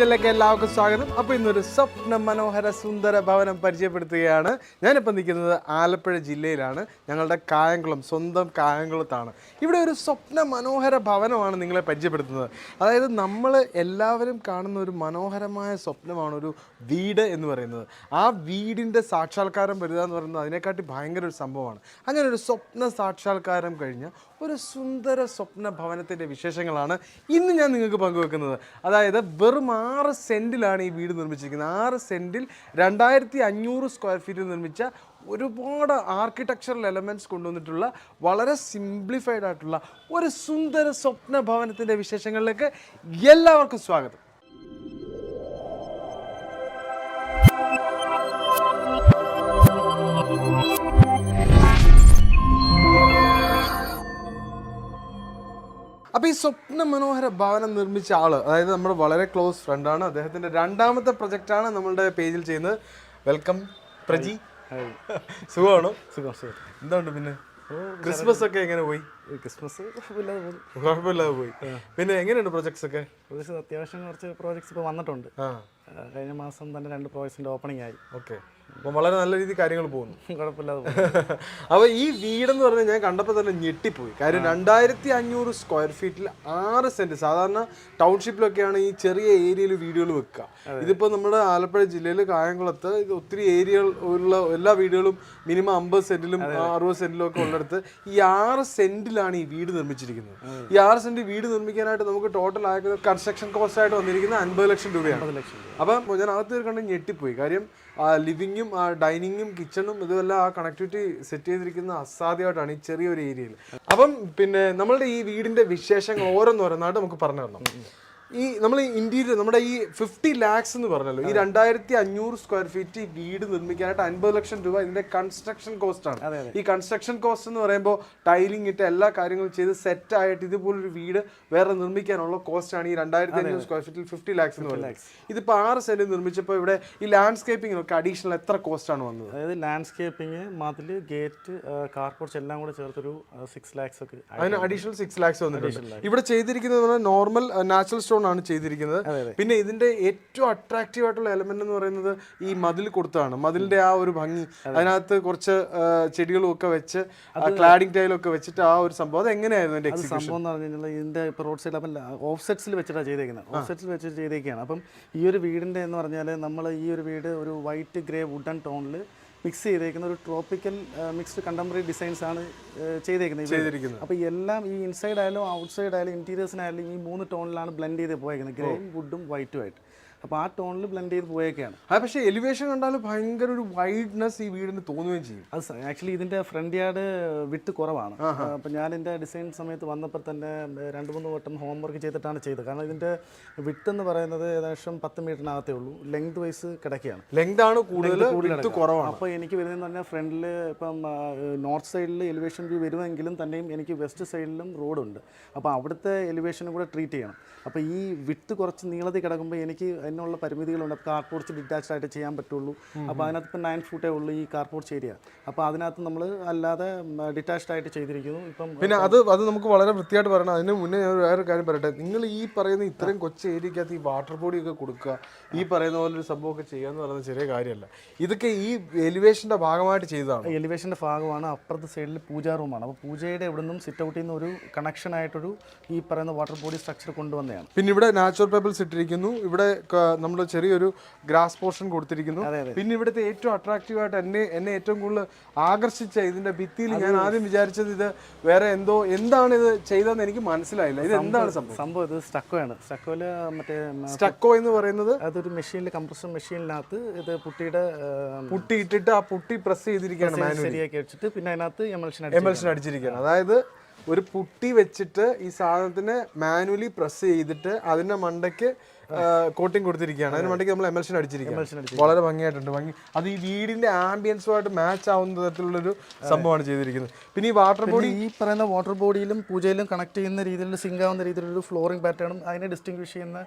കിച്ചണിലേക്ക് എല്ലാവർക്കും സ്വാഗതം. അപ്പോൾ ഇന്നൊരു സ്വപ്ന മനോഹര സുന്ദര ഭവനം പരിചയപ്പെടുത്തുകയാണ്. ഞാനിപ്പോൾ നിൽക്കുന്നത് ആലപ്പുഴ ജില്ലയിലാണ്. ഞങ്ങളുടെ കായംകുളം സ്വന്തം കായംകുളത്താണ്. ഇവിടെ ഒരു സ്വപ്ന മനോഹര ഭവനമാണ് നിങ്ങളെ പരിചയപ്പെടുത്തുന്നത്. അതായത് നമ്മൾ എല്ലാവരും കാണുന്ന ഒരു മനോഹരമായ സ്വപ്നമാണ് ഒരു വീട് എന്ന് പറയുന്നത്. ആ വീടിന്റെ സാക്ഷാത്കാരം വരിക എന്ന് പറയുന്നത് അതിനെക്കാട്ടി ഭയങ്കര ഒരു സംഭവമാണ്. അങ്ങനെ ഒരു സ്വപ്ന സാക്ഷാത്കാരം കഴിഞ്ഞ ഒരു സുന്ദര സ്വപ്ന ഭവനത്തിന്റെ വിശേഷങ്ങളാണ് ഇന്ന് ഞാൻ നിങ്ങൾക്ക് പങ്കുവെക്കുന്നത്. അതായത് വെറും ആറ് സെന്റിലാണ് ഈ വീട് നിർമ്മിച്ചിരിക്കുന്നത്. ആറ് സെന്റിൽ രണ്ടായിരത്തി അഞ്ഞൂറ് സ്ക്വയർ ഫീറ്റിൽ നിർമ്മിച്ച ഒരുപാട് ആർക്കിടെക്ചറൽ എലമെന്റ്സ് കൊണ്ടുവന്നിട്ടുള്ള വളരെ സിംപ്ലിഫൈഡ് ആയിട്ടുള്ള ഒരു സുന്ദര സ്വപ്ന ഭവനത്തിന്റെ വിശേഷങ്ങളിലേക്ക് എല്ലാവർക്കും സ്വാഗതം. അപ്പോൾ ഈ സ്വപ്ന മനോഹര ഭവനം നിർമ്മിച്ച ആൾ അതായത് നമ്മുടെ വളരെ ക്ലോസ് ഫ്രണ്ടാണ് അദ്ദേഹത്തിന്റെ രണ്ടാമത്തെ പ്രൊജക്റ്റാണ് നമ്മളുടെ പേജിൽ ചെയ്യുന്നത്. വെൽക്കം പ്രജി. സുഖമാണോ? സുഖം സുഖം. എന്തുണ്ട് പിന്നെ? ക്രിസ്മസ് ഒക്കെ എങ്ങനെ പോയി? ക്രിസ്മസ് കുഴപ്പമില്ലാതെ പോയി. പിന്നെ എങ്ങനെയുണ്ട് പ്രൊജക്ട്സ് ഒക്കെ? പ്രോജക്ട്സ് അത്യാവശ്യം കുറച്ച് പ്രോജക്ട്സ് ഇപ്പോൾ വന്നിട്ടുണ്ട്. കഴിഞ്ഞ മാസം തന്നെ രണ്ട് പ്രോജക്ട്സിന്റെ ഓപ്പണിംഗ് ആയി. ഓക്കെ. അപ്പം വളരെ നല്ല രീതിയിൽ കാര്യങ്ങൾ പോകുന്നു. കുഴപ്പമില്ലാതെ അപ്പോൾ ഈ വീടെന്ന് പറഞ്ഞാൽ ഞാൻ കണ്ടപ്പോൾ തന്നെ ഞെട്ടിപ്പോയി. കാര്യം രണ്ടായിരത്തി അഞ്ഞൂറ് സ്ക്വയർ ഫീറ്റിൽ ആറ് സെന്റ് സാധാരണ ടൗൺഷിപ്പിലൊക്കെയാണ് ഈ ചെറിയ ഏരിയയിൽ വീടുകൾ വെക്കുക ഇതിപ്പോൾ നമ്മുടെ ആലപ്പുഴ ജില്ലയിൽ കായംകുളത്ത് ഇത് ഒത്തിരി ഏരിയകൾ ഉള്ള എല്ലാ വീടുകളും മിനിമം അമ്പത് സെന്റിലും അറുപത് സെന്റിലും ഒക്കെ ഉള്ളിടത്ത് ഈ ആറ് സെന്റിലാണ് ഈ വീട് നിർമ്മിച്ചിരിക്കുന്നത്. ഈ ആറ് സെന്റ് വീട് നിർമ്മിക്കാനായിട്ട് നമുക്ക് ടോട്ടൽ ആയ കൺസ്ട്രക്ഷൻ കോസ്റ്റ് ആയിട്ട് വന്നിരിക്കുന്നത് അൻപത് ലക്ഷം രൂപയാണ്. അപ്പം ഞാൻ അകത്ത് കണ്ട് ഞെട്ടിപ്പോയി. കാര്യം ആ ലിവിങ്ങും ആ ഡൈനിങ്ങും കിച്ചണും ഇതുമെല്ലാം ആ കണക്ടിവിറ്റി സെറ്റ് ചെയ്തിരിക്കുന്ന അസാധ്യമായിട്ടാണ് ഈ ചെറിയൊരു ഏരിയയിൽ. അപ്പം പിന്നെ നമ്മളുടെ ഈ വീടിന്റെ വിശേഷങ്ങൾ ഓരോന്നോരോന്നായിട്ട് നമുക്ക് പറഞ്ഞു തരണം. ഈ നമ്മൾ ഇന്ത്യയിൽ ഇന്റീരിയർ നമ്മുടെ ഈ ഫിഫ്റ്റി ലാക്സ് എന്ന് പറഞ്ഞല്ലോ ഈ രണ്ടായിരത്തി അഞ്ഞൂറ് സ്ക്വയർ ഫീറ്റ് വീട് നിർമ്മിക്കാനായിട്ട് അൻപത് ലക്ഷം രൂപ ഇതിന്റെ കൺസ്ട്രക്ഷൻ കോസ്റ്റ് ആണ്. ഈ കൺസ്ട്രക്ഷൻ കോസ്റ്റ് എന്ന് പറയുമ്പോൾ ടൈലിംഗ് ഇട്ട് എല്ലാ കാര്യങ്ങളും ചെയ്ത് സെറ്റ് ആയിട്ട് ഇതുപോലൊരു വീട് വേറെ നിർമ്മിക്കാനുള്ള കോസ്റ്റ് ആണ് ഈ രണ്ടായിരത്തി അഞ്ഞൂറ് സ്ക്വയർ ഫീറ്റിൽ ഫിഫ്റ്റി ലാക്സ് എന്ന് പറയുന്നത്. ഇതിപ്പോൾ ആറ് സെന്റ് നിർമ്മിച്ചപ്പോൾ ഇവിടെ ഈ ലാൻഡ്സ്കേപ്പിങ്ങിനൊക്കെ അഡീഷണൽ എത്ര കോസ്റ്റ് ആണ് വന്നത്? അതായത് ലാൻഡ്സ്കേപ്പിംഗ് മതിൽ ഗേറ്റ് കാർപോർട്സ് എല്ലാം കൂടെ ചേർത്തൊരു സിക്സ് ലാക്സ് ഒക്കെ. അതിന് അഡീഷണൽ സിക്സ് ലാക്സ് വന്നിട്ടുണ്ട്. ഇവിടെ ചെയ്തിരിക്കുന്നത് നോർമൽ നാച്ചുറൽ സ്റ്റോൺ ആണ് ചെയ്തിരിക്കുന്നത്. പിന്നെ ഇതിന്റെ ഏറ്റവും അട്രാക്റ്റീവ് ആയിട്ടുള്ള എലമെന്റ് എന്ന് പറയുന്നത് ഈ മതിൽ കൊടുത്താണ്. മതിലിന്റെ ആ ഒരു ഭംഗി അതിനകത്ത് കുറച്ച് ചെടികളും ഒക്കെ വെച്ച് ക്ലാഡിംഗ് ടൈലും ഒക്കെ വെച്ചിട്ട് ആ ഒരു സംഭവം. അത് എങ്ങനെയായിരുന്നു സംഭവം എന്ന് പറഞ്ഞു കഴിഞ്ഞാൽ ഇതിന്റെ ഇപ്പൊ റോഡ് സൈഡ് അപ്പം ഓഫ് സെറ്റ്സിൽ വെച്ചിട്ടാണ് ചെയ്തേക്കുന്നത് ഓഫ് സെറ്റ്സിൽ വെച്ചിട്ട് ചെയ്തേക്കുകയാണ് അപ്പം ഈ ഒരു വീടിന്റെ എന്ന് പറഞ്ഞാൽ നമ്മൾ ഈ ഒരു വീട് ഒരു വൈറ്റ് ഗ്രേ വുഡൻ ടോണിൽ മിക്സ് ചെയ്തേക്കുന്ന ഒരു ട്രോപ്പിക്കൽ മിക്സ്ഡ് കണ്ടംപററി ഡിസൈൻസ് ആണ് ചെയ്തേക്കുന്നത് അപ്പൊ ചെയ്തിരിക്കുന്നത്. അപ്പോൾ എല്ലാം ഈ ഇൻസൈഡ് ആയാലും ഔട്ട്സൈഡ് ആയാലും ഇന്റീരിയേഴ്സിനായാലും ഈ മൂന്ന് ടോണിലാണ് ബ്ലെൻഡ് ചെയ്ത് പോയേക്കുന്നത്. ഗ്രേയും വുഡും വൈറ്റും ആയിട്ട്. അപ്പോൾ ആ ടോണിൽ ബ്ലെൻഡ് ചെയ്ത് പോയേക്കാണ്. ആ പക്ഷേ എലിവേഷൻ കണ്ടാൽ ഭയങ്കര ഒരു വൈഡ്നെസ് ഈ വീടിന് തോന്നുകയും ചെയ്യും. അത് ആക്ച്വലി ഇതിന്റെ ഫ്രണ്ട് യാർഡ് വിട്ട് കുറവാണ്. അപ്പോൾ ഞാൻ ഇതിന്റെ ഡിസൈൻ സമയത്ത് വന്നപ്പോൾ തന്നെ രണ്ട് മൂന്ന് വട്ടം ഹോംവർക്ക് ചെയ്തിട്ടാണ് ചെയ്തത്. കാരണം ഇതിന്റെ വിട്ട് എന്ന് പറയുന്നത് ഏകദേശം പത്ത് മീറ്ററിനകത്തേ ഉള്ളൂ. ലെങ്ത് വൈസ് കിടക്കുകയാണ് ലെങ്ത് ആണ് കൂടുതൽ കുറവാണ്. അപ്പോൾ എനിക്ക് വരുന്നതെന്ന് പറഞ്ഞാൽ ഫ്രണ്ടിൽ ഇപ്പം നോർത്ത് സൈഡിൽ എലിവേഷൻ വ്യൂ വരുമെങ്കിലും തന്നെയും എനിക്ക് വെസ്റ്റ് സൈഡിലും റോഡുണ്ട് അപ്പോൾ അവിടുത്തെ എലിവേഷനും കൂടെ ട്രീറ്റ് ചെയ്യണം. അപ്പോൾ ഈ വിട്ട് കുറച്ച് നീളത്തിൽ കിടക്കുമ്പോൾ എനിക്ക് അതിനുള്ള പരിമിതികളുണ്ട്. അപ്പോൾ കാർ പോർച്ച് ഡിറ്റാച്ച്ഡ് ആയിട്ട് ചെയ്യാൻ പറ്റുള്ളൂ. അപ്പോൾ അതിനകത്ത് ഇപ്പം നയൻ ഫൂട്ടേ ഉള്ളൂ ഈ കാർ പോർച്ച് ഏരിയ അപ്പോൾ അതിനകത്ത് നമ്മൾ അല്ലാതെ ഡിറ്റാച്ച്ഡ് ആയിട്ട് ചെയ്തിരിക്കുന്നു. ഇപ്പം പിന്നെ അത് അത് നമുക്ക് വളരെ വൃത്തിയായിട്ട് പറയണം. അതിന് മുന്നേ ഞാൻ വേറെ കാര്യം പറയട്ടെ. നിങ്ങൾ ഈ പറയുന്ന ഇത്രയും കൊച്ചു ഏരിയക്കകത്ത് ഈ വാട്ടർ ബോഡി ഒക്കെ കൊടുക്കുക ഈ പറയുന്ന പോലെ ഒരു സംഭവമൊക്കെ ചെയ്യുക എന്ന് പറയുന്നത് ചെറിയ കാര്യമല്ല. ഇതൊക്കെ ഈ എലിവേഷന്റെ ഭാഗമായിട്ട് ചെയ്തതാണ്? എലിവേഷന്റെ ഭാഗമാണ്. അപ്പുറത്തെ സൈഡിൽ പൂജാ റൂമാണ് അപ്പോൾ പൂജയുടെ ഇവിടെ നിന്നും സിറ്റ് ഔട്ടിൽ നിന്ന് ഒരു കണക്ഷൻ ആയിട്ടൊരു ഈ പറയുന്ന വാട്ടർ ബോഡി സ്ട്രക്ചർ കൊണ്ടുവന്നതാണ്. പിന്നെ ഇവിടെ നാച്ചുറൽ പേപ്പിൾസ് ഇട്ടിരിക്കുന്നു. ഇവിടെ നമ്മൾ ചെറിയൊരു ഗ്രാസ് പോർഷൻ കൊടുത്തിരിക്കുന്നു. പിന്നെ ഇവിടുത്തെ ഏറ്റവും അട്രാക്റ്റീവ് ആയിട്ട് എന്നെ എന്നെ ഏറ്റവും കൂടുതൽ ആകർഷിച്ച ഇതിന്റെ ഭിത്തിയിൽ ഞാൻ ആദ്യം വിചാരിച്ചത് ഇത് വേറെ എന്തോ എന്താണ് ഇത് ചെയ്തതെന്ന് എനിക്ക് മനസ്സിലായില്ല. ഇത് എന്താണ് സംഭവം? സംഭവം ഇത് സ്റ്റക്കോയാണ് സ്റ്റക്കോയിൽ മറ്റേ സ്റ്റക്കോ എന്ന് പറയുന്നത്? അതൊരു മെഷീനിൽ കംപ്രഷൻ മെഷീനിനകത്ത് ഇത് പുട്ടിയുടെ പുട്ടി ഇട്ടിട്ട് ആ പുട്ടി പ്രസ് ചെയ്തിരിക്കുകയാണ് ശരിയാക്കി വെച്ചിട്ട് പിന്നെ അതിനകത്ത് എമൽഷൻ അടിച്ചിരിക്കുകയാണ്. അതായത് ഒരു പുട്ടി വെച്ചിട്ട് ഈ സാധനത്തിനെ മാനുവലി പ്രസ് ചെയ്തിട്ട് അതിന്റെ മണ്ടയ്ക്ക് കോട്ടിങ് കൊടുത്തിരിക്കുകയാണ്. അതിന് വേണ്ടി നമ്മൾ എമൽഷൻ അടിച്ചിരിക്കുകയാണ്. വളരെ ഭംഗിയായിട്ടുണ്ട്. ഭംഗി. അത് ഈ വീടിന്റെ ആംബിയൻസുമായിട്ട് മാച്ച് ആവുന്ന തരത്തിലുള്ളൊരു സംഭവമാണ് ചെയ്തിരിക്കുന്നത്. പിന്നെ ഈ വാട്ടർ ബോഡി ഈ പറയുന്ന വാട്ടർ ബോഡിയിലും പൂജയിലും കണക്ട് ചെയ്യുന്ന രീതിയിൽ സിങ്ക് ആവുന്ന രീതിയിലൊരു ഫ്ലോറിംഗ് പാറ്റേണും അതിനെ ഡിസ്റ്റിംഗ്വിഷ് ചെയ്യുന്ന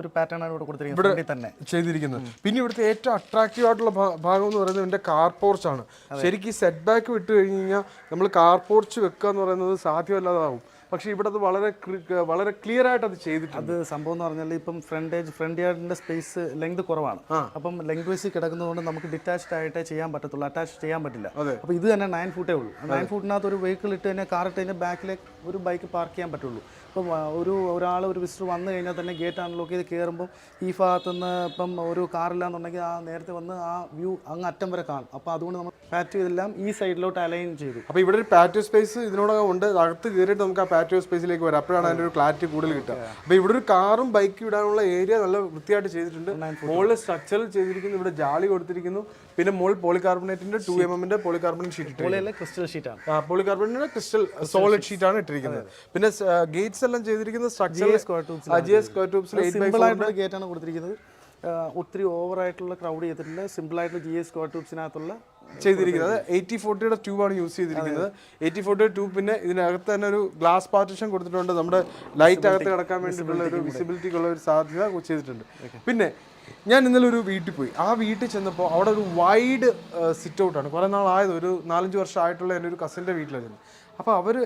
ഒരു പാറ്റേൺ ആണ് ഇവിടെ കൊടുത്തിരിക്കുന്നത്. ഇവിടെ തന്നെ. ചെയ്തിരിക്കുന്നത്. പിന്നെ ഇവിടുത്തെ ഏറ്റവും അട്രാക്റ്റീവ് ആയിട്ടുള്ള ഭാഗം എന്ന് പറയുന്നത് ഇതിന്റെ കാർ പോർച്ച് ആണ്. ശരിക്കും ഈ സെറ്റ് ബാക്ക് വിട്ട് കഴിഞ്ഞ് കഴിഞ്ഞാൽ നമ്മൾ കാർ പോർച്ച് വെക്കുക എന്ന് പറയുന്നത് സാധ്യമല്ലാതാവും. പക്ഷേ ഇവിടെ അത് വളരെ വളരെ ക്ലിയർ ആയിട്ട് അത് ചെയ്തിട്ടുണ്ട്. അത് സംഭവം എന്ന് പറഞ്ഞാൽ ഇപ്പം ഫ്രണ്ട് ഏജ് ഫ്രണ്ട് യാർഡിന്റെ സ്പേസ് ലെങ്ത് കുറവാണ്. അപ്പം ലെങ്ത് വൈസ് കിടക്കുന്നതുകൊണ്ട് നമുക്ക് ഡിറ്റാച്ച്ഡ് ആയിട്ട് ചെയ്യാൻ പറ്റത്തുള്ളൂ അറ്റാച്ച് ചെയ്യാൻ പറ്റില്ല. അപ്പോൾ ഇത് തന്നെ നയൻ ഫുട്ടേ ഉള്ളൂ. നയൻ ഫുട്ടിനകത്ത് ഒരു വെഹിക്കിൾ ഇട്ട് കഴിഞ്ഞാൽ കാർ ഇട്ട് കഴിഞ്ഞാൽ ബാക്കിലേക്ക് ഒരു ബൈക്ക് പാർക്ക് ചെയ്യാൻ പറ്റുള്ളൂ. അപ്പം ആ, ഒരു ഒരാൾ ഒരു വിസിറ്റർ വന്നു കഴിഞ്ഞാൽ തന്നെ ഗേറ്റ് അൺലോക്ക് ചെയ്ത് കയറുമ്പോൾ ഈ ഭാഗത്തു നിന്ന് ഇപ്പം ഒരു കാറില്ലാന്നുണ്ടെങ്കിൽ ആ നേരത്തെ വന്ന് ആ വ്യൂ അങ്ങ് അറ്റം വരെ കാണും. അപ്പോൾ അതുകൊണ്ട് നമ്മൾ പാറ്റ് ഇതെല്ലാം ഈ സൈഡിലോട്ട് അലൈൻ ചെയ്തു. അപ്പോൾ ഇവിടെ ഒരു പാറ്റോ സ്പേസ് ഇതിനോടകം ഉണ്ട്. അകത്ത് കയറിയിട്ട് നമുക്ക് ആ പാറ്റോ സ്പേസിലേക്ക് വരാം. അപ്പോഴാണ് അതിന്റെ ഒരു ക്ലാരിറ്റി കൂടുതൽ കിട്ടുക. അപ്പോൾ ഇവിടെ ഒരു കാറും ബൈക്കും ഇടാനുള്ള ഏരിയ നല്ല വൃത്തിയായിട്ട് ചെയ്തിട്ടുണ്ട്. മുകളിൽ സ്ട്രക്ചറിൽ ചെയ്തിരിക്കുന്നു. ഇവിടെ ജാളി കൊടുത്തിരിക്കുന്നു. പിന്നെ മുകൾ പോളികാർബണേറ്റിന്റെ ടു എം എമ്മിന്റെ പോളികാർബണേറ്റ് ഷീറ്റ് ക്രിസ്റ്റൽ ഷീറ്റ് ആണ്. ആ പോളികാർബണേറ്റിന്റെ ക്രിസ്റ്റൽ സോളിഡ് ഷീറ്റ് ആണ് ഇട്ടിരിക്കുന്നത്. പിന്നെ ഗേറ്റ്സ് എല്ലാം ചെയ്തിരിക്കുന്ന സ്ട്രക്ചർ അജിയ സ്ക്വയർ ട്യൂബ്സിൽ സിമ്പിൾ ആയിട്ടുള്ള ഗേറ്റ് ആണ് കൊടുത്തിരിക്കുന്നത്. ഒത്തിരി ഓവർ ആയിട്ടുള്ള ക്രൗഡ് ചെയ്തിട്ടില്ല. സിമ്പിൾ ആയിട്ടുള്ള ജി എസ് സ്ക്വയർ ട്യൂബ്സിനകത്തുള്ള ചെയ്തിരിക്കുന്നത്. എയ്റ്റി ഫോർട്ടിയുടെ ട്യൂബാണ് യൂസ് ചെയ്തിരിക്കുന്നത്. എയ്റ്റി ഫോർട്ടിയുടെ ട്യൂബ് പിന്നെ ഇതിനകത്ത് തന്നെ ഒരു ഗ്ലാസ് പാർട്ടിഷൻ കൊടുത്തിട്ടുണ്ട്. നമ്മുടെ ലൈറ്റ് അകത്ത് കിടക്കാൻ വേണ്ടിയിട്ടുള്ള ഒരു വിസിബിലിറ്റിക്കുള്ള ഒരു സാധ്യത ചെയ്തിട്ടുണ്ട്. പിന്നെ ഞാൻ ഇന്നലെ ഒരു വീട്ടിൽ പോയി. ആ വീട്ടിൽ ചെന്നപ്പോൾ അവിടെ ഒരു വൈഡ് സിറ്റ് ഔട്ടാണ് കുറേ നാളായത്. ഒരു നാലഞ്ച് വർഷം ആയിട്ടുള്ള എന്റെ ഒരു കസിന്റെ വീട്ടിലായിരുന്നു. അപ്പോൾ അവർ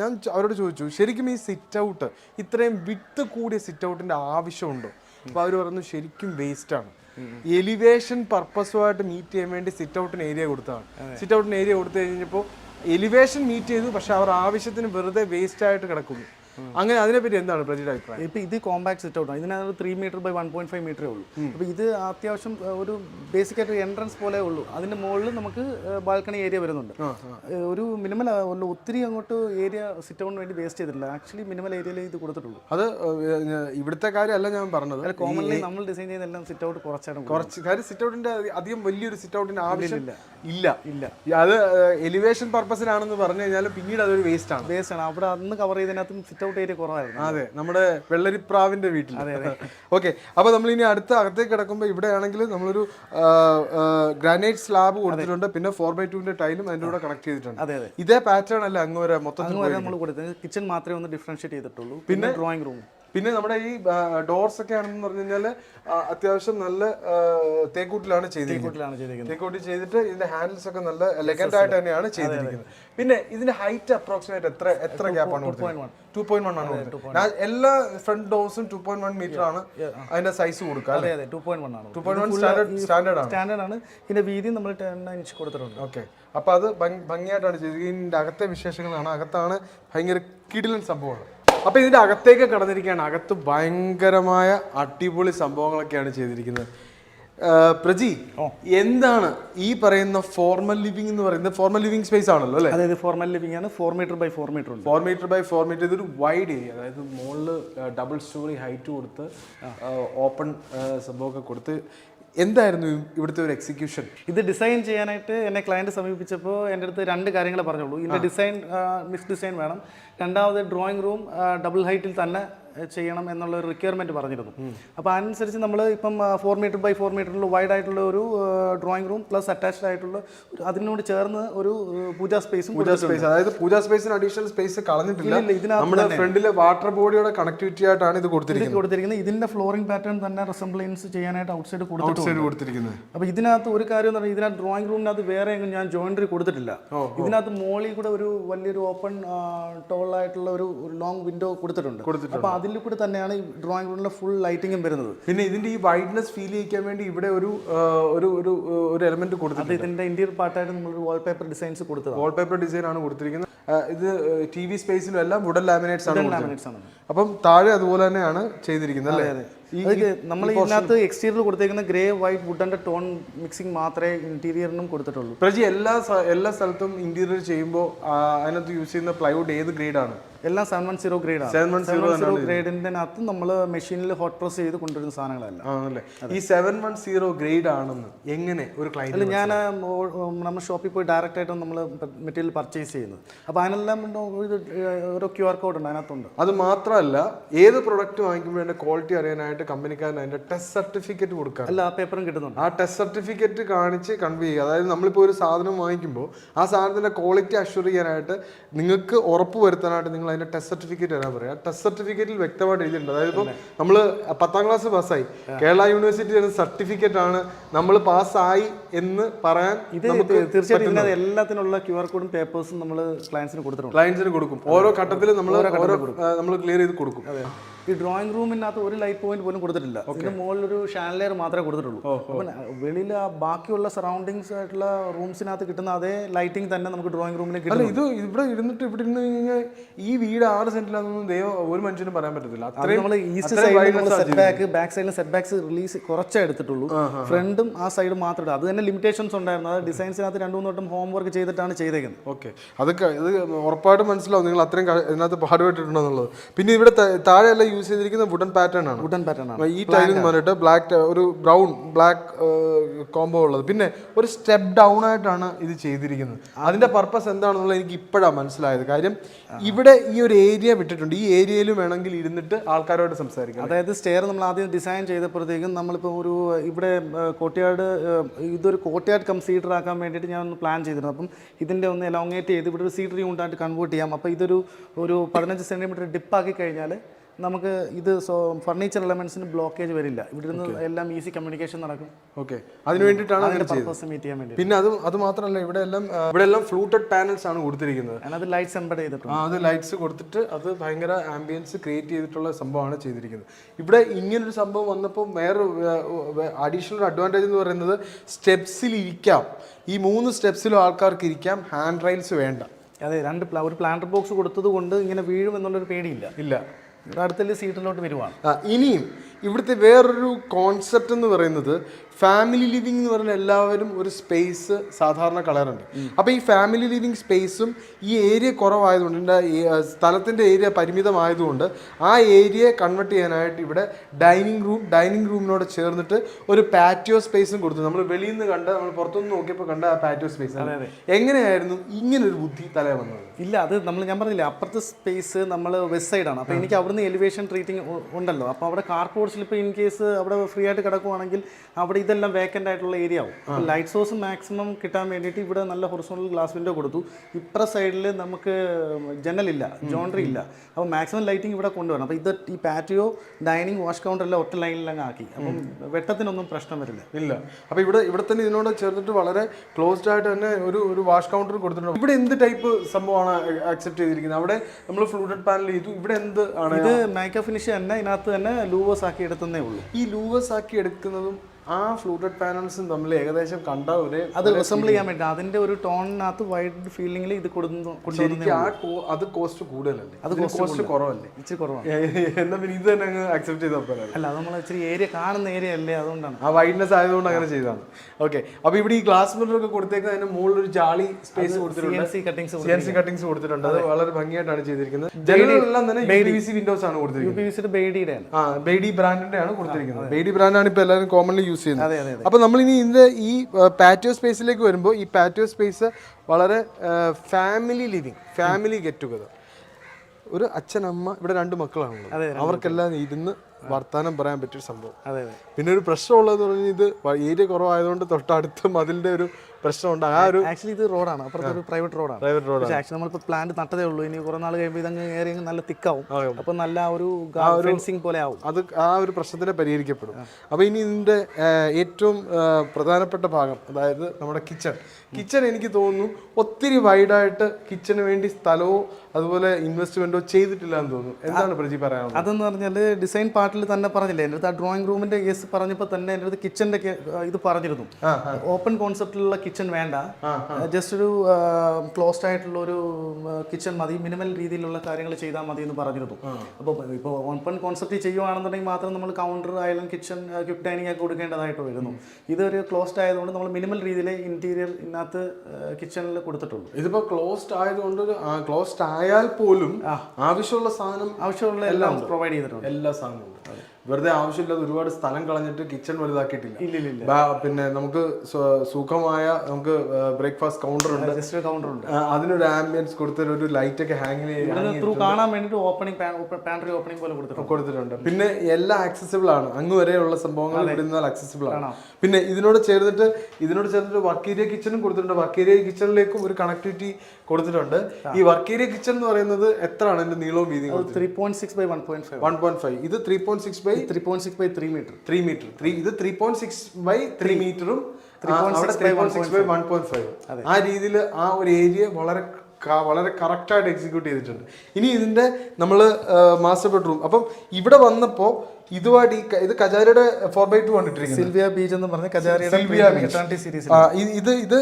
ഞാൻ അവരോട് ചോദിച്ചു ശരിക്കും ഈ സിറ്റ് ഔട്ട് ഇത്രയും വിത്ത് കൂടിയ സിറ്റ് ഔട്ടിന്റെ ആവശ്യമുണ്ടോ? അപ്പോൾ അവർ പറഞ്ഞു ശരിക്കും വേസ്റ്റാണ് എലിവേഷൻ പർപ്പസുമായിട്ട് മീറ്റ് ചെയ്യാൻ വേണ്ടി സിറ്റ് ഔട്ടിന് ഏരിയ കൊടുത്തതാണ്. സിറ്റ് ഔട്ടിന് ഏരിയ കൊടുത്തു കഴിഞ്ഞപ്പോൾ എലിവേഷൻ മീറ്റ് ചെയ്തു പക്ഷേ അവർ ആവശ്യത്തിന് വെറുതെ വേസ്റ്റായിട്ട് കിടക്കുന്നു. അങ്ങനെ അതിനെപ്പറ്റി എന്താണ് പ്രതിയുടെ അഭിപ്രായം? ഇപ്പൊ ഇത് കോമ്പാക്ട് സിറ്റ് ഔട്ടാണ് ഇതിനകത്ത് three metre by one point five മീറ്ററേ ഉള്ളൂ. അപ്പോൾ ഇത് അത്യാവശ്യം ഒരു ബേസിക് ആയിട്ട് എൻട്രൻസ് പോലെ ഉള്ളൂ. അതിന്റെ മുകളിൽ നമുക്ക് ബാൽക്കണി ഏരിയ വരുന്നുണ്ട്. ഒരു മിനിമൽ ഒത്തിരി അങ്ങോട്ട് ഏരിയ സിറ്റ് ഔട്ടിന് വേണ്ടി വേസ്റ്റ് ചെയ്തിട്ടില്ല. ആക്ച്വലി മിനിമൽ ഏരിയയിൽ ഇത് കൊടുത്തിട്ടുള്ളൂ. അത് ഇവിടുത്തെ കാര്യമല്ല ഞാൻ പറഞ്ഞത്. കോമൺലി നമ്മൾ ഡിസൈൻ ചെയ്യുന്ന എല്ലാം സിറ്റ് ഔട്ട് കുറച്ചാണ് കുറച്ച് കാര്യം സിറ്റ് ഔട്ടിന്റെ അധികം വലിയൊരു സിറ്റ് ഔട്ടിന്റെ ആവശ്യമില്ല ഇല്ല. ഇല്ല. അത് എലിവേഷൻ പർപ്പസിനാണെന്ന് പറഞ്ഞു കഴിഞ്ഞാൽ പിന്നീട് അതൊരു വേസ്റ്റ് ആണ്. വേസ്റ്റ് ആണ്. അവിടെ അന്ന് കവർ ചെയ്തതിനകത്തും സിറ്റ് ഔട്ട് ഏരിയ കുറവായിരുന്നു. അതെ നമ്മുടെ വെള്ളരിപ്രാവിന്റെ വീട്ടിൽ ഓക്കെ അപ്പൊ നമ്മൾ ഇനി അടുത്ത അകത്തേക്ക് കിടക്കുമ്പോൾ ഇവിടെ ആണെങ്കിൽ നമ്മളൊരു ഗ്രാനൈറ്റ് സ്ലാബ് കൊടുത്തിട്ടുണ്ട്. പിന്നെ ഫോർ ബൈ ടുവിന്റെ ടൈലും അതിന്റെ കൂടെ കണക്ട് ചെയ്തിട്ടുണ്ട്. അതെ അതെ. ഇതേ പാറ്റേൺ അല്ല അങ്ങ് വരെ മൊത്തം അങ്ങ് വരെ നമ്മൾ കൊടുത്തത്. കിച്ചൺ മാത്രമേ ഒന്ന് ഡിഫറൻഷിയേറ്റ് ചെയ്തിട്ടുള്ളൂ. പിന്നെ? ഡ്രോയിങ് റൂം പിന്നെ നമ്മുടെ ഈ ഡോർസ് ഒക്കെ ആണെന്ന് പറഞ്ഞു കഴിഞ്ഞാൽ അത്യാവശ്യം നല്ല തേക്കൂട്ടിലാണ് ചെയ്തിരിക്കുന്നത്. തേക്കൂട്ടി ചെയ്തിട്ട് ഇതിന്റെ ഹാൻഡിൽസ് ഒക്കെ നല്ല എലഗന്റ് ആയിട്ട് തന്നെയാണ് ചെയ്തിരിക്കുന്നത്. പിന്നെ ഇതിന്റെ ഹൈറ്റ് അപ്രോക്സിമേറ്റ് എത്ര എത്ര ഗ്യാപ്പ് ആണ് കൊടുത്തത്? ടു പോയിന്റ് വൺ ആണ് കൊടുത്തത്. എല്ലാ ഫ്രണ്ട് ഡോർസും ടു പോയിന്റ് വൺ മീറ്റർ ആണ് അതിന്റെ സൈസ് കൊടുക്കുക അതെ അതെ ടു പോയിന്റ് വൺ ആണ്. Two point one standard standard ആണ്. സ്റ്റാൻഡേർഡ് ആണ്. ഇതിന്റെ വീതി നമ്മൾ ടെൻ ഇഞ്ച് കൊടുത്തിട്ടുണ്ട്. ഓക്കെ അപ്പൊ അത് ഭംഗിയായിട്ടാണ് ചെയ്തത് ഇതിന്റെ അകത്തെ വിശേഷങ്ങളാണ്. അകത്താണ് ഭയങ്കര കിടിലൻ സംഭവമാണ് അപ്പൊ ഇതിന്റെ അകത്തേക്ക് കടന്നിരിക്കുകയാണ്. അകത്ത് ഭയങ്കരമായ അടിപൊളി സംഭവങ്ങളൊക്കെയാണ് ചെയ്തിരിക്കുന്നത്. പ്രജി എന്താണ് ഈ പറയുന്ന ഫോർമൽ ലിവിംഗ് എന്ന് പറയുന്നത്? ഫോർമൽ ലിവിംഗ് സ്പേസ് ആണല്ലോ അല്ലേ? അതായത് ഫോർമൽ ലിവിംഗ് ആണ് four metre by four metre ഉണ്ട്. Four metre by four metre ഇതൊരു വൈഡ് ഏരിയ അതായത് മുകളിൽ ഡബിൾ സ്റ്റോറി ഹൈറ്റ് കൊടുത്ത് ഓപ്പൺ സംഭവമൊക്കെ കൊടുത്ത് എന്തായിരുന്നു ഇവിടുത്തെ ഒരു എക്സിക്യൂഷൻ ഇത് ഡിസൈൻ ചെയ്യാനായിട്ട് എന്നെ ക്ലയന്റ് സമീപിച്ചപ്പോൾ എന്റെ അടുത്ത് രണ്ട് കാര്യങ്ങൾ പറഞ്ഞോളൂ ഇതിന്റെ ഡിസൈൻ മിസ് ഡിസൈൻ വേണം. രണ്ടാമത് ഡ്രോയിങ് റൂം ഡബിൾ ഹൈറ്റിൽ തന്നെ ചെയ്യണം എന്നുള്ള ഒരു റിക്വയർമെന്റ് പറഞ്ഞിരുന്നു. അപ്പോൾ അതനുസരിച്ച് നമ്മൾ ഇപ്പം ഫോർ മീറ്റർ ബൈ ഫോർ മീറ്ററിൽ വൈഡ് ആയിട്ടുള്ള ഒരു ഡ്രോയിങ് റൂം പ്ലസ് അറ്റാച്ച്ഡ് ആയിട്ടുള്ള അതിനോട് ചേർന്ന് ഒരു പൂജാ സ്പേസും പൂജാ സ്പേസ് അതായത് പൂജാ സ്പേസിന് അഡീഷണൽ സ്പേസ് കളഞ്ഞിട്ടില്ല. നമ്മുടെ ഫ്രണ്ടിലെ വാട്ടർ ബോഡിയുടെ കണക്ടിവിറ്റി ആയിട്ടാണ് ഇത് കൊടുത്തിരിക്കുന്നത്. കൊടുത്തിരിക്കുന്നത്. ഇതിന്റെ ഫ്ലോറിംഗ് പാറ്റേൺ തന്നെ റെസംബ്ലൈൻസ് ചെയ്യാനായിട്ട് ഔട്ട്സൈഡ് കൊടുത്തിരിക്കുന്നത്. അപ്പോൾ ഇതിനകത്ത് ഒരു കാര്യം എന്ന് പറഞ്ഞാൽ ഇതിനകത്ത് ഡ്രോയിങ് റൂമിനകത്ത് വേറെ എങ്ങും ഞാൻ ജോയിൻട്രി കൊടുത്തിട്ടില്ല. ഇതിനകത്ത് മോളിൽ കൂടെ ഒരു വലിയൊരു ഓപ്പൺ ടോൾ ആയിട്ടുള്ള ഒരു ലോങ് വിൻഡോ കൊടുത്തിട്ടുണ്ട്. അപ്പോൾ അതിൽ കൂടെ തന്നെയാണ് ഈ ഡ്രോയിങ് റൂമിലെ ഫുൾ ലൈറ്റിങ്ങും വരുന്നത്. പിന്നെ ഇതിന്റെ ഈ വൈഡ്നെസ് ഫീൽ ചെയ്യിക്കാൻ വേണ്ടി ഇവിടെ ഒരു ഒരു ഒരു ഒരു എലമെന്റ് കൊടുത്തിട്ടുണ്ട്. ഇതിന്റെ ഇന്റീരിയർ പാർട്ടായിട്ട് നമ്മൾ വാൾപേപ്പർ ഡിസൈൻസ് കൊടുത്തതാണ്. വാൾപേപ്പർ ഡിസൈൻ ആണ് കൊടുത്തിരിക്കുന്നത്. ഇത് ടി വി സ്പേസിലും എല്ലാം വുഡൻ ലാമിനേറ്റ്സ് ആണ് അപ്പം താഴെ അതുപോലെ തന്നെയാണ് ചെയ്തിരിക്കുന്നത് അല്ലേ? നമ്മൾ ഇതിനകത്ത് എക്സ്റ്റീരിയർ കൊടുത്തേക്കുന്ന ഗ്രേ വൈറ്റ് വുഡന്റെ ടോൺ മിക്സിംഗ് മാത്രമേ ഇന്റീരിയറിനും കൊടുത്തിട്ടുള്ളൂ. പ്രജി എല്ലാ എല്ലാ സ്ഥലത്തും ഇന്റീരിയർ ചെയ്യുമ്പോൾ അതിനകത്ത് യൂസ് ചെയ്യുന്ന പ്ലൈവുഡ് ഏത് ഗ്രേഡാണ് എല്ലാം seven one zero grade seven one zero zero ഗ്രേഡിന്റെ അകത്ത് നമ്മൾ മെഷീനിൽ ഹോട്ട് പ്രസ് ചെയ്ത് കൊണ്ടുവരുന്ന സാധനങ്ങളല്ല. ഈ സെവൻ വൺ സീറോ ഗ്രേഡ് ആണെന്ന് എങ്ങനെ ഒരു ക്ലൈന്റ് ഞാൻ നമ്മുടെ ഷോപ്പിൽ പോയി ഡയറക്റ്റ് ആയിട്ട് നമ്മൾ മെറ്റീരിയൽ പർച്ചേസ് ചെയ്യുന്നത്. അപ്പോൾ അതിനെല്ലാം ഓരോ ക്യു ആർ കോഡ് ഉണ്ട് അതിനകത്തുണ്ട്. അത് മാത്രമല്ല ഏത് പ്രൊഡക്റ്റ് വാങ്ങിക്കുമ്പോൾ അതിന്റെ ക്വാളിറ്റി അറിയാനായിട്ട് കമ്പനിക്കാരൻ അതിന്റെ ടെസ്റ്റ് സർട്ടിഫിക്കറ്റ് കൊടുക്കുക അല്ല ആ പേപ്പറും കിട്ടുന്നുണ്ട്. ആ ടെസ്റ്റ് സർട്ടിഫിക്കറ്റ് കാണിച്ച് കൺവേ ചെയ്യുക. അതായത് നമ്മളിപ്പോൾ ഒരു സാധനം വാങ്ങിക്കുമ്പോൾ ആ സാധനത്തിന്റെ ക്വാളിറ്റി അഷ്വർ ചെയ്യാനായിട്ട് നിങ്ങൾക്ക് ഉറപ്പ് വരുത്താനായിട്ട് നിങ്ങൾ അതിന്റെ ടെസ്റ്റ് സർട്ടിഫിക്കറ്റ് തരാൻ പറയുക ടെസ്റ്റ് സർട്ടിഫിക്കറ്റിൽ വ്യക്തമായിട്ട് എഴുതിയിട്ടുണ്ട്. അതായത് ഇപ്പോൾ നമ്മൾ പത്താം ക്ലാസ് പാസ്സായി. കേരള യൂണിവേഴ്സിറ്റി തരുന്ന സർട്ടിഫിക്കറ്റ് ആണ് നമ്മൾ പാസ്സായി എന്ന് പറയാൻ ഇത് തീർച്ചയായിട്ടും എല്ലാത്തിനുള്ള ക്യു ആർ കോഡും പേപ്പേഴ്സും നമ്മൾ ക്ലയൻസിന് കൊടുത്തിട്ടുണ്ട്. ക്ലയൻസിന് കൊടുക്കും. ഓരോ ഘട്ടത്തിലും നമ്മൾ നമ്മൾ ക്ലിയർ ചെയ്ത് കൊടുക്കും. ഈ ഡ്രോയിങ് റൂമിനകത്ത് ഒരു ലൈറ്റ് പോയിന്റ് പോലും കൊടുത്തിട്ടില്ല. ഇതിന്റെ മുകളിൽ ഒരു ഷാൻലെയർ മാത്രമേ കൊടുത്തിട്ടുള്ളൂ. അപ്പം വെളിയിൽ ആ ബാക്കിയുള്ള സറൗണ്ടിങ്സ് ആയിട്ടുള്ള റൂംസിനകത്ത് കിട്ടുന്ന അതേ ലൈറ്റിംഗ് തന്നെ നമുക്ക് ഡ്രോയിങ് റൂമിൽ അല്ല ഇത് ഇവിടെ ഇരുന്നിട്ട് ഇവിടെ ഇരുന്ന് കഴിഞ്ഞാൽ ഈ വീട് ആറ് സെന്റിലാണെന്നൊന്നും ദൈവം ഒരു മനുഷ്യനും പറയാൻ പറ്റത്തില്ല. നമ്മൾ ഈസ്റ്റ് സൈഡിൽ സെറ്റ് ബാക്ക് ബാക്ക് സൈഡിൽ സെറ്റ് ബാക്സ് റിലീസ് കുറച്ചേ എടുത്തിട്ടുള്ളൂ. ഫ്രണ്ടും ആ സൈഡ് മാത്രം. അത് തന്നെ ലിമിറ്റേഷൻസ് ഉണ്ടായിരുന്നു. അത് ഡിസൈൻസിനകത്ത് രണ്ടു മൂന്ന് വട്ടം ഹോം വർക്ക് ചെയ്തിട്ടാണ് ചെയ്തേക്കുന്നത്. ഓക്കെ അതൊക്കെ ഇത് ഉറപ്പായിട്ട് മനസ്സിലാവും. നിങ്ങൾ അത്രയും അതിനകത്ത് ഇതിനകത്ത് പാടുപെട്ടിട്ടുണ്ടെന്നുള്ളത്. പിന്നെ ഇവിടെ താഴെയെല്ലാം യൂസ് ചെയ്തിരിക്കുന്ന വുഡൻ പാറ്റേൺ ആണ്. വുഡൻ പാറ്റേൺ ആണ്. ഈ ടൈലിൽ പറഞ്ഞിട്ട് ബ്ലാക്ക് ഒരു ബ്രൗൺ ബ്ലാക്ക് കോംബോ ഉള്ളത്. പിന്നെ ഒരു സ്റ്റെപ്പ് ഡൗൺ ആയിട്ടാണ് ഇത് ചെയ്തിരിക്കുന്നത്. അതിന്റെ പർപ്പസ് എന്താണെന്നുള്ളത് എനിക്ക് ഇപ്പോഴാണ് മനസ്സിലായത്. കാര്യം ഇവിടെ ഈ ഒരു ഏരിയ വിട്ടിട്ടുണ്ട്. ഈ ഏരിയയിലും വേണമെങ്കിൽ ഇരുന്നിട്ട് ആൾക്കാരോട് സംസാരിക്കാം. അതായത് സ്റ്റെയർ നമ്മൾ ആദ്യം ഡിസൈൻ ചെയ്തപ്പോഴത്തേക്കും നമ്മളിപ്പോൾ ഒരു ഇവിടെ കോട്ടയാട് ഇതൊരു കോട്ടയാട് കം ആക്കാൻ വേണ്ടിയിട്ട് ഞാൻ ഒന്ന് പ്ലാൻ ചെയ്തിരുന്നു. അപ്പം ഇതിന്റെ ഒന്ന് എലോങ്ങേറ്റ് ചെയ്ത് ഇവിടെ ഒരു സീഡർ യൂണിറ്റായിട്ട് കൺവേർട്ട് ചെയ്യാം. അപ്പോൾ ഇതൊരു ഒരു പതിനഞ്ച് സെന്റിമീറ്റർ ഡിപ്പാക്കി കഴിഞ്ഞാൽ നമുക്ക് ഇത് സോ ഫർണിച്ചർ എലമെന്റ്സിന് ബ്ലോക്കേജ് വരില്ല. ഇവിടെ നിന്ന് എല്ലാം ഈസി കമ്മ്യൂണിക്കേഷൻ നടക്കും. ഓക്കെ അതിന് വേണ്ടിയിട്ടാണ് അതിന്റെ പർപ്പസ് മീറ്റ് ചെയ്യാൻ വേണ്ടി പിന്നെ അത് അത് മാത്രമല്ല ഇവിടെ എല്ലാം ഇവിടെ എല്ലാം ഫ്ലൂട്ടഡ് പാനൽസ് ആണ് കൊടുത്തിരിക്കുന്നത്. അത് ലൈറ്റ്സ് എംബഡ് ചെയ്തിട്ടുണ്ട്. ആ അത് ലൈറ്റ്സ് കൊടുത്തിട്ട് അത് ഭയങ്കര ആംബിയൻസ് ക്രിയേറ്റ് ചെയ്തിട്ടുള്ള സംഭവമാണ് ചെയ്തിരിക്കുന്നത്. ഇവിടെ ഇങ്ങനൊരു സംഭവം വന്നപ്പോൾ വേറെ അഡീഷണൽ അഡ്വാന്റേജ് എന്ന് പറയുന്നത് സ്റ്റെപ്സിൽ ഇരിക്കാം. ഈ മൂന്ന് സ്റ്റെപ്സിലും ആൾക്കാർക്ക് ഇരിക്കാം ഹാൻഡ് റൈൽസ് വേണ്ട. അതെ രണ്ട് ഒരു പ്ലാന്റർ ബോക്സ് കൊടുത്തത് കൊണ്ട് ഇങ്ങനെ വീഴും എന്നുള്ളൊരു പേടിയില്ല. ഇല്ല. അടുത്തല്ലേ സീറ്റിലോട്ട് വരുവാണ് ഇനിയും ഇവിടുത്തെ വേറൊരു കോൺസെപ്റ്റ് എന്ന് പറയുന്നത് ഫാമിലി ലിവിങ് എന്ന് പറഞ്ഞാൽ എല്ലാവരും ഒരു സ്പേസ് സാധാരണ കളറുണ്ട് അപ്പോൾ ഈ ഫാമിലി ലിവിങ് സ്പേസും ഈ ഏരിയ കുറവായതുകൊണ്ട് സ്ഥലത്തിന്റെ ഏരിയ പരിമിതമായതുകൊണ്ട് ആ ഏരിയയെ കൺവെർട്ട് ചെയ്യാനായിട്ട് ഇവിടെ ഡൈനിങ് റൂം ഡൈനിങ് റൂമിനോട് ചേർന്നിട്ട് ഒരു പാറ്റിയോ സ്പേസും കൊടുത്തു. നമ്മൾ വെളിയിൽ നിന്ന് കണ്ട നമ്മൾ പുറത്തുനിന്ന് നോക്കിയപ്പോൾ കണ്ട ആ പാറ്റിയോ സ്പേസ് എങ്ങനെയായിരുന്നു? ഇങ്ങനെ ഒരു ബുദ്ധി തലേ വന്നത്? ഇല്ല അത് നമ്മൾ ഞാൻ പറഞ്ഞില്ല അപ്പുറത്തെ സ്പേസ് നമ്മൾ വെസ്റ്റ് സൈഡാണ് അപ്പോൾ എനിക്ക് അവിടുന്ന് എലിവേഷൻ ട്രീറ്റിംഗ് ഉണ്ടല്ലോ. അപ്പോൾ അവിടെ കാർ പോർച്ചിൽ ഇപ്പോൾ ഇൻ കേസ് അവിടെ ഫ്രീ ആയിട്ട് കിടക്കുവാണെങ്കിൽ അവിടെ ഇതെല്ലാം വേക്കന്റ് ആയിട്ടുള്ള ഏരിയ ആവും. അപ്പോൾ ലൈറ്റ് സോഴ്സ് മാക്സിമം കിട്ടാൻ വേണ്ടിയിട്ട് ഇവിടെ നല്ല ഹൊറിസോണൽ ഗ്ലാസ് വിൻഡോ കൊടുത്തു. ഇപ്പുറ സൈഡിൽ നമുക്ക് ജനലില്ല ജോണ്ടറി ഇല്ല. അപ്പോൾ മാക്സിമം ലൈറ്റിംഗ് ഇവിടെ കൊണ്ടുവരണം. അപ്പോൾ ഇത് ഈ പാറ്റിയോ ഡൈനിങ് വാഷ് കൗണ്ടർ എല്ലാം ഒറ്റ ലൈനിലങ്ങ് ആക്കി. അപ്പം വെട്ടത്തിനൊന്നും പ്രശ്നം വരില്ല. ഇല്ല. അപ്പോൾ ഇവിടെ ഇവിടെ തന്നെ ഇതിനോട് ചേർത്തിട്ട് വളരെ ക്ലോസ്ഡ് ആയിട്ട് തന്നെ ഒരു ഒരു വാഷ് കൗണ്ടർ കൊടുത്തിട്ടുണ്ട്. ഇവിടെ എന്ത് ടൈപ്പ് സംഭവമാണ് അക്സെപ്റ്റ് ചെയ്തിരിക്കുന്നത്? അവിടെ നമ്മൾ ഫ്ലൂട്ടഡ് പാനൽ ചെയ്തു. ഇവിടെ എന്ത് ആണ് ഇത് മേക്കപ്പ് ഫിനിഷ് തന്നെ ഇതിനകത്ത് തന്നെ ലൂവേഴ്സ് ആക്കി എടുത്തതേ ഉള്ളൂ. ഈ ലൂവേഴ്സ് ആക്കി എടുക്കുന്നതും ആ ഫ്ലൂട്ടഡ് പാനൽസും തമ്മിൽ ഏകദേശം കണ്ട ഒരു അത് റിസംബിൾ ചെയ്യാൻ പറ്റും. അതിന്റെ ഒരു ടോണിനകത്ത് വൈഡ് ഫീലിംഗിൽ ഇത് കൊടുക്കുന്നു ആ അത് കോസ്റ്റ് കൂടുതലല്ലേ? അത് കോസ്റ്റ് കുറവല്ലേ? ഇച്ചിരി കുറവാണ്. എന്നാ പിന്നെ ഇത് തന്നെ അങ്ങ് അക്സെപ്റ്റ് ചെയ്ത പോരാ. അല്ല നമ്മൾ ഇച്ചിരി ഏരിയ കാണുന്ന ഏരിയ അല്ലേ അതുകൊണ്ടാണ്. ആ വൈഡ്നെസ് ആയതുകൊണ്ട് അങ്ങനെ ചെയ്തതാണ്. ഓക്കെ അപ്പൊ ഇവിടെ ഈ ഗ്ലാസ് മിറർ ഒക്കെ കൊടുത്തേക്ക് അതിന്റെ മുകളിൽ ഒരു ജാളി സ്പേസ് കൊടുത്തിട്ടുണ്ട്. കട്ടിങ്സ് കൊടുത്തിട്ടുണ്ട്. അത് വളരെ ഭംഗിയായിട്ടാണ് ചെയ്തിരിക്കുന്നത്. ജനറലെല്ലാം തന്നെ സി വിൻഡോസ് ആണ് കൊടുത്തിരിക്കുന്നത്. ബേഡിയുടെ ആണ് ആ ബെയ്ഡി ബ്രാൻഡിന്റെ ആണ് കൊടുത്തിരിക്കുന്നത്. ബേഡി ബ്രാൻഡാണ് ഇപ്പൊ എല്ലാവരും കോമൺലി യൂസ് ചെയ്യുന്നത് അതെ അതെ അതെ. അപ്പൊ നമ്മൾ ഇനി ഇതിന്റെ ഈ പാറ്റിയോ സ്പേസിലേക്ക് വരുമ്പോൾ ഈ പാറ്റിയോ സ്പേസ് വളരെ family living family get together ഒരു അച്ഛൻ അമ്മ ഇവിടെ രണ്ട് മക്കളാണല്ലോ അവർക്കെല്ലാം ഇരുന്ന് വർത്താനം പറയാൻ പറ്റിയ സംഭവം. പിന്നെ ഒരു പ്രശ്നമുള്ളതെന്ന് പറഞ്ഞാൽ ഇത് ഏരിയ കുറവായതുകൊണ്ട് തൊട്ടടുത്ത് മതിലിന്റെ ഒരു പ്രശ്നമുണ്ട് ആ ഒരു ആക്ച്വലി ഇത് റോഡാണ് അപ്പുറത്ത് ഒരു പ്രൈവറ്റ് റോഡാണ് പ്രൈവറ്റ് റോഡ് ആക്ച്വലി നമ്മളിപ്പോൾ പ്ലാന്റ് നട്ടതേ ഉള്ളൂ. ഇനി കുറേ നാൾ കഴിയുമ്പോൾ ഇതങ്ങ് ഏറി അങ്ങ് നല്ല തിക്കാവും. അപ്പോൾ നല്ല ഒരു ഫെൻസിങ് പോലെ ആവും. അത് ആ ഒരു പ്രശ്നത്തിനെ പരിഹരിക്കപ്പെടും. അപ്പോൾ ഇനി ഇതിന്റെ ഏറ്റവും പ്രധാനപ്പെട്ട ഭാഗം അതായത് നമ്മുടെ കിച്ചൺ കിച്ചൺ എനിക്ക് തോന്നുന്നു ഒത്തിരി വൈഡായിട്ട് കിച്ചന് വേണ്ടി സ്ഥലവും അതുപോലെ ഇൻവെസ്റ്റ്മെന്റോ ചെയ്തിട്ടില്ല എന്ന് തോന്നുന്നു. എന്താണ് പ്രജി പറയാനുള്ളത്? അതെന്ന് പറഞ്ഞാൽ ഡിസൈൻ പാർട്ടിൽ തന്നെ പറഞ്ഞില്ലേ എന്റെ അടുത്ത് ആ ഡ്രോയിങ് റൂമിന്റെ കേസ് പറഞ്ഞപ്പോൾ തന്നെ എന്റെ അടുത്ത് കിച്ചന്റെ ഇത് പറഞ്ഞിരുന്നു. ഓപ്പൺ കോൺസെപ്റ്റിലുള്ള കിച്ചൺ വേണ്ട. ജസ്റ്റ് ഒരു ക്ലോസ്ഡ് ആയിട്ടുള്ള ഒരു കിച്ചൺ മതി മിനിമൽ രീതിയിലുള്ള കാര്യങ്ങൾ ചെയ്താൽ മതി എന്ന് പറഞ്ഞിരുന്നു. അപ്പോൾ ഇപ്പോൾ ഓപ്പൺ കോൺസെപ്റ്റ് ചെയ്യുവാണെന്നുണ്ടെങ്കിൽ മാത്രം നമ്മൾ കൗണ്ടർ ആയാലും കിച്ചൺ ക്വിക്ക് ഡൈനിങ് ഒക്കെ കൊടുക്കേണ്ടതായിട്ട് വരുന്നു. ഇതൊരു ക്ലോസ്ഡ് ആയതുകൊണ്ട് നമ്മൾ മിനിമൽ രീതിയിൽ ഇന്റീരിയർ ഇതിനകത്ത് കിച്ചണിൽ കൊടുത്തിട്ടുള്ളൂ. ഇതിപ്പോ ക്ലോസ്ഡ് ആയതുകൊണ്ട് ക്ലോസ്ഡ് ആയാൽ പോലും ആവശ്യമുള്ള സാധനം ആവശ്യമുള്ള എല്ലാം പ്രൊവൈഡ് ചെയ്തിട്ടുണ്ട്. എല്ലാ സാധനവും വെറുതെ ആവശ്യമില്ലാതെ ഒരുപാട് സ്ഥലം കളഞ്ഞിട്ട് കിച്ചൺ വലുതാക്കിയിട്ടില്ല. പിന്നെ നമുക്ക് സുഖമായ നമുക്ക് ബ്രേക്ക്ഫാസ്റ്റ് കൗണ്ടർ ഉണ്ട്. ജസ്റ്റ് കൗണ്ടർ ഉണ്ട്. അതിനൊരു ആംബിയൻസ് കൊടുത്തിട്ട് ഒരു ലൈറ്റ് ഒക്കെ ഹാങ് ത്രൂ കാണാൻ ഓപ്പണിംഗ് പാൻട്രി ഓപ്പണിംഗ് പോലെ കൊടുത്തിട്ടുണ്ട്. കൊടുത്തിട്ടുണ്ട്. പിന്നെ എല്ലാം ആക്സസിബിൾ ആണ്. അങ്ങ് വരെയുള്ള സംഭവങ്ങൾ ഇവിടെ നിന്നാൽ ആക്സസിബിൾ ആണ്. പിന്നെ ഇതിനോട് ചേർന്നിട്ട് ഇതിനോട് ചേർന്നിട്ട് വർക്കേരിയ കിച്ചണും കൊടുത്തിട്ടുണ്ട്. വർക്കേരിയ കിച്ചണിലേക്കും ഒരു കണക്ടിവിറ്റി കൊടുത്തിട്ടുണ്ട്. ഈ വർക്കേരിയ കിച്ചൺ എന്ന് പറയുന്നത് എത്രയാണ്? എന്റെ നീളവും വീതിയും three point six by one point five one point five ഇത് three point six by three point six by three metre three metre three ഇത് three point six by three മീറ്ററും അവിടെ three point six by one point five ആ രീതിയിൽ ആ ഒരു area വളരെ വളരെ കറക്റ്റായിട്ട് എക്സിക്യൂട്ട് ചെയ്തിട്ടുണ്ട്. ഇനി ഇതിന്റെ നമ്മൾ മാസ്റ്റർ ബെഡ്റൂം അപ്പം ഇവിടെ വന്നപ്പോൾ ഇതുമായിട്ട് ഈ ഇത് കജാരിയുടെ ഫോർ ബൈ ടു ആണ് ഇട്ടിരിക്കുന്നത് സിൽവിയ ബീച്ച് എന്ന് പറഞ്ഞ കജാരിയുടെ സിൽവിയ. എട്ടാം സീരീസ് ഇത് ഇത്